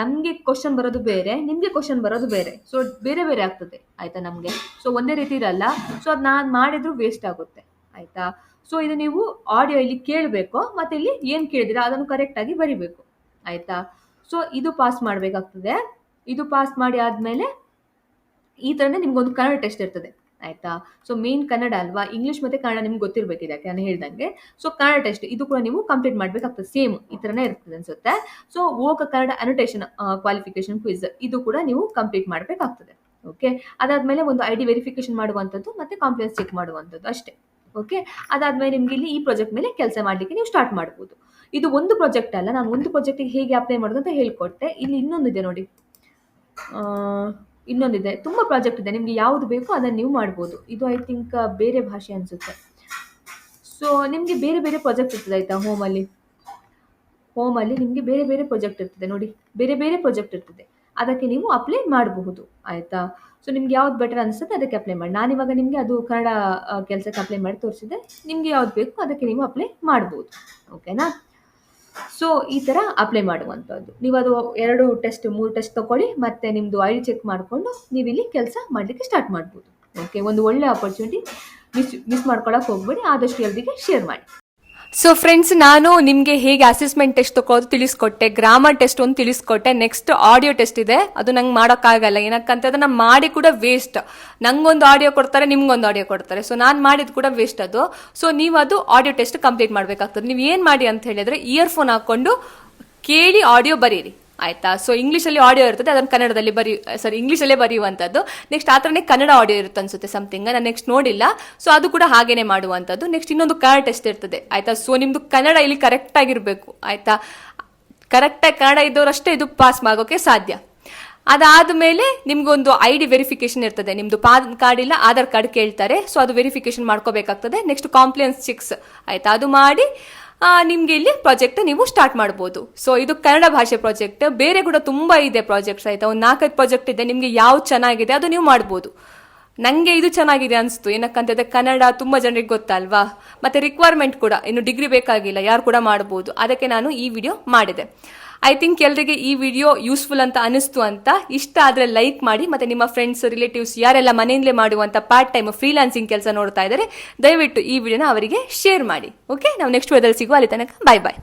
ನಮಗೆ ಕ್ವಶನ್ ಬರೋದು ಬೇರೆ ನಿಮಗೆ ಕ್ವಶನ್ ಬರೋದು ಬೇರೆ ಸೊ ಬೇರೆ ಬೇರೆ ಆಗ್ತದೆ ಆಯ್ತಾ ನಮಗೆ ಸೊ ಒಂದೇ ರೀತಿ ಇರಲ್ಲ ಸೊ ಅದು ನಾನು ಮಾಡಿದ್ರು ವೇಸ್ಟ್ ಆಗುತ್ತೆ ಆಯ್ತಾ ಸೊ ಇದು ನೀವು ಆಡಿಯೋ ಇಲ್ಲಿ ಕೇಳಬೇಕು ಮತ್ತೆ ಇಲ್ಲಿ ಏನು ಕೇಳಿದಿರ ಅದನ್ನು ಕರೆಕ್ಟಾಗಿ ಬರಿಬೇಕು ಆಯಿತಾ ಸೊ ಇದು ಪಾಸ್ ಮಾಡಬೇಕಾಗ್ತದೆ ಇದು ಪಾಸ್ ಮಾಡಿ ಆದ್ಮೇಲೆ ಈ ಥರನೇ ನಿಮ್ಗೊಂದು ಕನ್ನಡ ಟೆಸ್ಟ್ ಇರ್ತದೆ ಆಯ್ತಾ ಸೊ ಮೇನ್ ಕನ್ನಡ ಅಲ್ವಾ ಇಂಗ್ಲಿಷ್ ಮತ್ತು ಕನ್ನಡ ನಿಮ್ಗೆ ಗೊತ್ತಿರಬೇಕಿದೆ ನಾನು ಹೇಳ್ದಂಗೆ ಸೊ ಕನ್ನಡ ಟೆಸ್ಟ್ ಇದು ಕೂಡ ನೀವು ಕಂಪ್ಲೀಟ್ ಮಾಡಬೇಕಾಗ್ತದೆ ಸೇಮ್ ಈ ಥರನೇ ಇರ್ತದೆ ಅನ್ಸುತ್ತೆ so Oka Kannada annotation qualification quiz ಇದು ಕೂಡ ನೀವು ಕಂಪ್ಲೀಟ್ ಮಾಡಬೇಕಾಗ್ತದೆ ಓಕೆ ಅದಾದಮೇಲೆ ಒಂದು ಐ ಡಿ ವೆರಿಫಿಕೇಶನ್ ಮಾಡುವಂಥದ್ದು ಮತ್ತು ಕಾಂಪ್ಲೆನ್ಸ್ ಚೆಕ್ ಮಾಡುವಂಥದ್ದು ಅಷ್ಟೇ ಓಕೆ ಅದಾದ್ಮೇಲೆ ನಿಮಗೆ ಇಲ್ಲಿ ಈ ಪ್ರಾಜೆಕ್ಟ್ ಮೇಲೆ ಕೆಲಸ ಮಾಡಲಿಕ್ಕೆ ನೀವು ಸ್ಟಾರ್ಟ್ ಮಾಡ್ಬೋದು ಇದು ಒಂದು ಪ್ರಾಜೆಕ್ಟ್ ಅಲ್ಲ ನಾನು ಒಂದು ಪ್ರಾಜೆಕ್ಟಿಗೆ ಹೇಗೆ ಅಪ್ಲೈ ಮಾಡೋದು ಅಂತ ಹೇಳ್ಕೊಟ್ಟೆ ಇಲ್ಲಿ ಇನ್ನೊಂದಿದೆ ನೋಡಿ ಇನ್ನೊಂದಿದೆ ತುಂಬ ಪ್ರಾಜೆಕ್ಟ್ ಇದೆ ನಿಮಗೆ ಯಾವುದು ಬೇಕೋ ಅದನ್ನು ನೀವು ಮಾಡ್ಬೋದು ಇದು ಐ ಥಿಂಕ್ ಬೇರೆ ಭಾಷೆ ಅನಿಸುತ್ತೆ ಸೊ ನಿಮಗೆ ಬೇರೆ ಬೇರೆ ಪ್ರಾಜೆಕ್ಟ್ ಇರ್ತದೆ ಆಯಿತಾ ಹೋಮಲ್ಲಿ ಹೋಮಲ್ಲಿ ನಿಮಗೆ ಬೇರೆ ಬೇರೆ ಪ್ರಾಜೆಕ್ಟ್ ಇರ್ತದೆ ನೋಡಿ ಬೇರೆ ಬೇರೆ ಪ್ರಾಜೆಕ್ಟ್ ಇರ್ತದೆ ಅದಕ್ಕೆ ನೀವು ಅಪ್ಲೈ ಮಾಡಬಹುದು ಆಯಿತಾ ಸೊ ನಿಮ್ಗೆ ಯಾವ್ದು ಬೆಟರ್ ಅನಿಸುತ್ತೆ ಅದಕ್ಕೆ ಅಪ್ಲೈ ಮಾಡಿ ನಾನು ಇವಾಗ ನಿಮಗೆ ಅದು ಕನ್ನಡ ಕೆಲಸಕ್ಕೆ ಅಪ್ಲೈ ಮಾಡಿ ತೋರಿಸಿದೆ ನಿಮಗೆ ಯಾವ್ದು ಬೇಕು ಅದಕ್ಕೆ ನೀವು ಅಪ್ಲೈ ಮಾಡ್ಬೋದು ಓಕೆನಾ ಸೊ ಈ ಥರ ಅಪ್ಲೈ ಮಾಡುವಂಥದ್ದು ನೀವು ಅದು ಎರಡು ಟೆಸ್ಟ್ ಮೂರು ಟೆಸ್ಟ್ ತೊಗೊಳ್ಳಿ ಮತ್ತೆ ನಿಮ್ಮದು ಡಿ ಚೆಕ್ ಮಾಡಿಕೊಂಡು ನೀವು ಇಲ್ಲಿ ಕೆಲಸ ಮಾಡಲಿಕ್ಕೆ ಸ್ಟಾರ್ಟ್ ಮಾಡ್ಬೋದು ಓಕೆ ಒಂದು ಒಳ್ಳೆ ಆಪರ್ಚುನಿಟಿ ಮಿಸ್ ಮಿಸ್ ಮಾಡ್ಕೊಳಕ್ಕೆ ಹೋಗಬೇಡಿ ಆದಷ್ಟು ಎಲ್ರಿಗೆ ಶೇರ್ ಮಾಡಿ ಸೊ ಫ್ರೆಂಡ್ಸ್ ನಾನು ನಿಮಗೆ ಹೇಗೆ ಅಸೆಸ್ಮೆಂಟ್ ಟೆಸ್ಟ್ ತೊಗೊಳೋದು ತಿಳಿಸ್ಕೊಟ್ಟೆ ಗ್ರಾಮರ್ ಟೆಸ್ಟ್ ಒಂದು ತಿಳಿಸ್ಕೊಟ್ಟೆ ನೆಕ್ಸ್ಟ್ ಆಡಿಯೋ ಟೆಸ್ಟ್ ಇದೆ ಅದು ನಂಗೆ ಮಾಡೋಕ್ಕಾಗಲ್ಲ ಏನಕ್ಕಂತ ನಾನು ಮಾಡಿ ಕೂಡ ವೇಸ್ಟ್ ನಂಗೊಂದು ಆಡಿಯೋ ಕೊಡ್ತಾರೆ ನಿಮ್ಗೊಂದು ಆಡಿಯೋ ಕೊಡ್ತಾರೆ ಸೊ ನಾನು ಮಾಡಿದ್ದು ಕೂಡ ವೇಸ್ಟ್ ಅದು ಸೊ ನೀವು ಅದು ಆಡಿಯೋ ಟೆಸ್ಟ್ ಕಂಪ್ಲೀಟ್ ಮಾಡಬೇಕಾಗ್ತದೆ ನೀವು ಏನು ಮಾಡಿ ಅಂತ ಹೇಳಿದ್ರೆ ಇಯರ್ಫೋನ್ ಹಾಕ್ಕೊಂಡು ಕೇಳಿ ಆಡಿಯೋ ಬರೀರಿ ಆಯ್ತಾ ಸೊ ಇಂಗ್ಲೀಷಲ್ಲಿ ಆಡಿಯೋ ಇರ್ತದೆ ಅದನ್ನು ಕನ್ನಡದಲ್ಲಿ ಬರಿ ಸಾರಿ ಇಂಗ್ಲೀಷಲ್ಲೇ ಬರೆಯುವಂಥದ್ದು ನೆಕ್ಸ್ಟ್ ಆ ಥರನೇ ಕನ್ನಡ ಆಡಿಯೋ ಇರುತ್ತೆ ಅನ್ಸುತ್ತೆ ಸಮಥಿಂಗ್ ನಾನು ನೆಕ್ಸ್ಟ್ ನೋಡಿಲ್ಲ ಸೊ ಅದು ಕೂಡ ಹಾಗೇನೆ ಮಾಡುವಂಥದ್ದು ನೆಕ್ಸ್ಟ್ ಇನ್ನೊಂದು ಕನ್ನಡ ಟೆಸ್ಟ್ ಇರ್ತದೆ ಆಯ್ತಾ ಸೊ ನಿಮ್ಮದು ಕನ್ನಡ ಇಲ್ಲಿ ಕರೆಕ್ಟ್ ಆಗಿರಬೇಕು ಆಯಿತಾ ಕರೆಕ್ಟಾಗಿ ಕನ್ನಡ ಇದ್ದವರಷ್ಟೇ ಇದು ಪಾಸ್ ಮಾಡೋಕೆ ಸಾಧ್ಯ ಅದಾದ ಮೇಲೆ ನಿಮ್ಗೊಂದು ಐ ಡಿ ವೆರಿಫಿಕೇಶನ್ ಇರ್ತದೆ ನಿಮ್ದು ಪಾನ್ ಕಾರ್ಡ್ ಇಲ್ಲ ಆಧಾರ್ ಕಾರ್ಡ್ ಕೇಳ್ತಾರೆ ಸೊ ಅದು ವೆರಿಫಿಕೇಶನ್ ಮಾಡ್ಕೋಬೇಕಾಗ್ತದೆ ನೆಕ್ಸ್ಟ್ ಕಾಂಪ್ಲೇನ್ಸ್ ಚಿಕ್ಸ್ ಆಯ್ತಾ ಅದು ಮಾಡಿ ನಿಮಗೆ ಇಲ್ಲಿ ಪ್ರಾಜೆಕ್ಟ್ ನೀವು ಸ್ಟಾರ್ಟ್ ಮಾಡ್ಬೋದು ಸೊ ಇದು ಕನ್ನಡ ಭಾಷೆ ಪ್ರಾಜೆಕ್ಟ್ ಬೇರೆ ಕೂಡ ತುಂಬಾ ಇದೆ ಪ್ರಾಜೆಕ್ಟ್ಸ್ ಆಯ್ತಾ ಒಂದು ನಾಲ್ಕೈದು ಪ್ರಾಜೆಕ್ಟ್ ಇದೆ ನಿಮಗೆ ಯಾವ್ದು ಚೆನ್ನಾಗಿದೆ ಅದು ನೀವು ಮಾಡ್ಬೋದು ನನಗೆ ಇದು ಚೆನ್ನಾಗಿದೆ ಅನಿಸ್ತು ಏನಕ್ಕಂತಂದರೆ ಕನ್ನಡ ತುಂಬಾ ಜನರಿಗೆ ಗೊತ್ತಲ್ವಾ ಮತ್ತೆ ರಿಕ್ವೈರ್ಮೆಂಟ್ ಕೂಡ ಇನ್ನು ಡಿಗ್ರಿ ಬೇಕಾಗಿಲ್ಲ ಯಾರು ಕೂಡ ಮಾಡಬಹುದು ಅದಕ್ಕೆ ನಾನು ಈ ವಿಡಿಯೋ ಮಾಡಿದೆ ಐ ಥಿಂಕ್ ಎಲ್ಲರಿಗೆ ಈ ವಿಡಿಯೋ ಯೂಸ್ಫುಲ್ ಅಂತ ಅನಿಸ್ತು ಅಂತ ಇಷ್ಟ ಆದರೆ ಲೈಕ್ ಮಾಡಿ ಮತ್ತು ನಿಮ್ಮ ಫ್ರೆಂಡ್ಸ್ ರಿಲೇಟಿವ್ಸ್ ಯಾರೆಲ್ಲ ಮನೆಯಿಂದಲೇ ಮಾಡುವಂಥ ಪಾರ್ಟ್ ಟೈಮ್ ಫ್ರೀಲಾನ್ಸಿಂಗ್ ಕೆಲಸ ನೋಡ್ತಾ ಇದ್ದಾರೆ ದಯವಿಟ್ಟು ಈ ವಿಡಿಯೋನ ಅವರಿಗೆ ಶೇರ್ ಮಾಡಿ ಓಕೆ ನಾವು ನೆಕ್ಸ್ಟ್ ವೇದಲ್ಲಿ ಸಿಗುವ ಅಲ್ಲಿ ತನಕ ಬಾಯ್ ಬಾಯ್